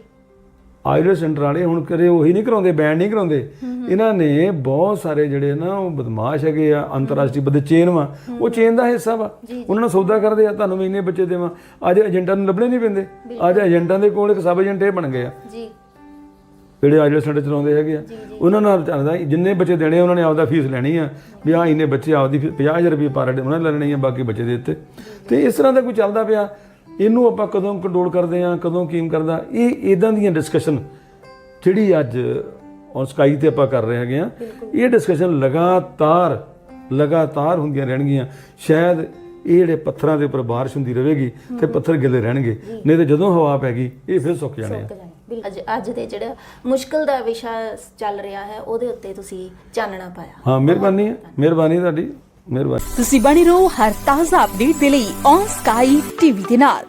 ਆਈਲੈਂਡ ਸੈਂਟਰ ਵਾਲੇ ਹੁਣ ਕਰੇ ਉਹੀ ਨਹੀਂ ਕਰਾਉਂਦੇ ਬੈਂਡ ਨਹੀਂ ਕਰਾਉਂਦੇ। ਇਹਨਾਂ ਨੇ ਬਹੁਤ ਸਾਰੇ ਜਿਹੜੇ ਨਾ ਉਹ ਬਦਮਾਸ਼ ਹੈਗੇ ਆ ਅੰਤਰਰਾਸ਼ਟਰੀ ਬਦੇ ਚੇਨ ਵਾ। ਉਹ ਚੇਨ ਦਾ ਹਿੱਸਾ ਵਾ। ਉਹਨਾਂ ਨਾਲ ਸੌਦਾ ਕਰਦੇ ਆ ਤੁਹਾਨੂੰ ਮੈਂ ਇੰਨੇ ਬੱਚੇ ਦੇਵਾਂ। ਅੱਜ ਏਜੰਟਾਂ ਨੂੰ ਲੱਭਣੇ ਨਹੀਂ ਪੈਂਦੇ। ਅੱਜ ਏਜੰਟਾਂ ਦੇ ਕੋਲ ਇੱਕ ਸਬ ਏਜੰਟ ਇਹ ਬਣ ਗਏ ਆ। ਜੀ। ਜਿਹੜੇ ਆਈਲੈਂਡ ਸੈਂਟਰ ਚਲਾਉਂਦੇ ਹੈਗੇ ਆ ਉਹਨਾਂ ਨਾਲ ਚੱਲਦਾ ਜਿੰਨੇ ਬੱਚੇ ਦੇਣੇ ਉਹਨਾਂ ਨੇ ਆਪਦਾ ਫੀਸ ਲੈਣੀ ਆ ਵੀ ਆ ਇੰਨੇ ਬੱਚੇ ਆਪਦੀ ਫੀਸ 50000 ਰੁਪਏ ਪਰ ਡੇ ਉਹਨਾਂ ਨੇ ਲੈਣੀ ਆ ਬਾਕੀ ਬੱਚੇ ਦੇ ਦਿੱਤੇ। ਤੇ ਇਸ ਤਰ੍ਹਾਂ ਦਾ ਕੋਈ ਚੱਲਦਾ ਪਿਆ। ਇਹਨੂੰ ਆਪਾਂ ਕਦੋਂ ਕੰਟਰੋਲ ਕਰਦੇ ਆ ਕਦੋਂ ਕੀਮ ਕਰਦਾ ਇਹ ਇਦਾਂ ਦੀਆਂ ਡਿਸਕਸ਼ਨ ਜਿਹੜੀ ਅੱਜ ਔਨ ਸਕਾਈ ਤੇ ਆਪਾਂ ਕਰ ਰਹੇ ਹੈਗੇ ਆ। ਇਹ ਡਿਸਕਸ਼ਨ ਲਗਾਤਾਰ ਲਗਾਤਾਰ ਹੁੰਦੀਆਂ ਰਹਿਣਗੀਆਂ। ਸ਼ਾਇਦ ਇਹ ਜਿਹੜੇ ਪੱਥਰਾਂ ਦੇ ਉੱਪਰ ਬਾਰਿਸ਼ ਹੁੰਦੀ ਰਹੇਗੀ ਤੇ ਪੱਥਰ ਗਿੱਲੇ ਰਹਿਣਗੇ। ਨਹੀਂ ਤੇ ਜਦੋਂ ਹਵਾ ਪੈ ਗਈ ਇਹ ਫਿਰ ਸੁੱਕ ਜਾਣੇ ਆ। ਅੱਜ ਅੱਜ ਦੇ ਜਿਹੜਾ ਮੁਸ਼ਕਲ ਦਾ ਵਿਸ਼ਾ ਚੱਲ ਰਿਹਾ ਹੈ ਉਹਦੇ ਉੱਤੇ ਤੁਸੀਂ ਚਾਨਣਾ ਪਾਇਆ। ਹਾਂ ਮਿਹਰਬਾਨੀ ਹੈ ਮਿਹਰਬਾਨੀ ਤੁਹਾਡੀ ਮਿਹਰਬਾਨੀ। ਤੁਸੀਂ ਬਣੇ ਰਹੋ ਹਰ ਤਾਜ਼ਾ ਅਪਡੇਟ ਦੇ ਲਈ ਔਨ ਸਕਾਈ ਟੀਵੀ ਦੇ ਨਾਲ।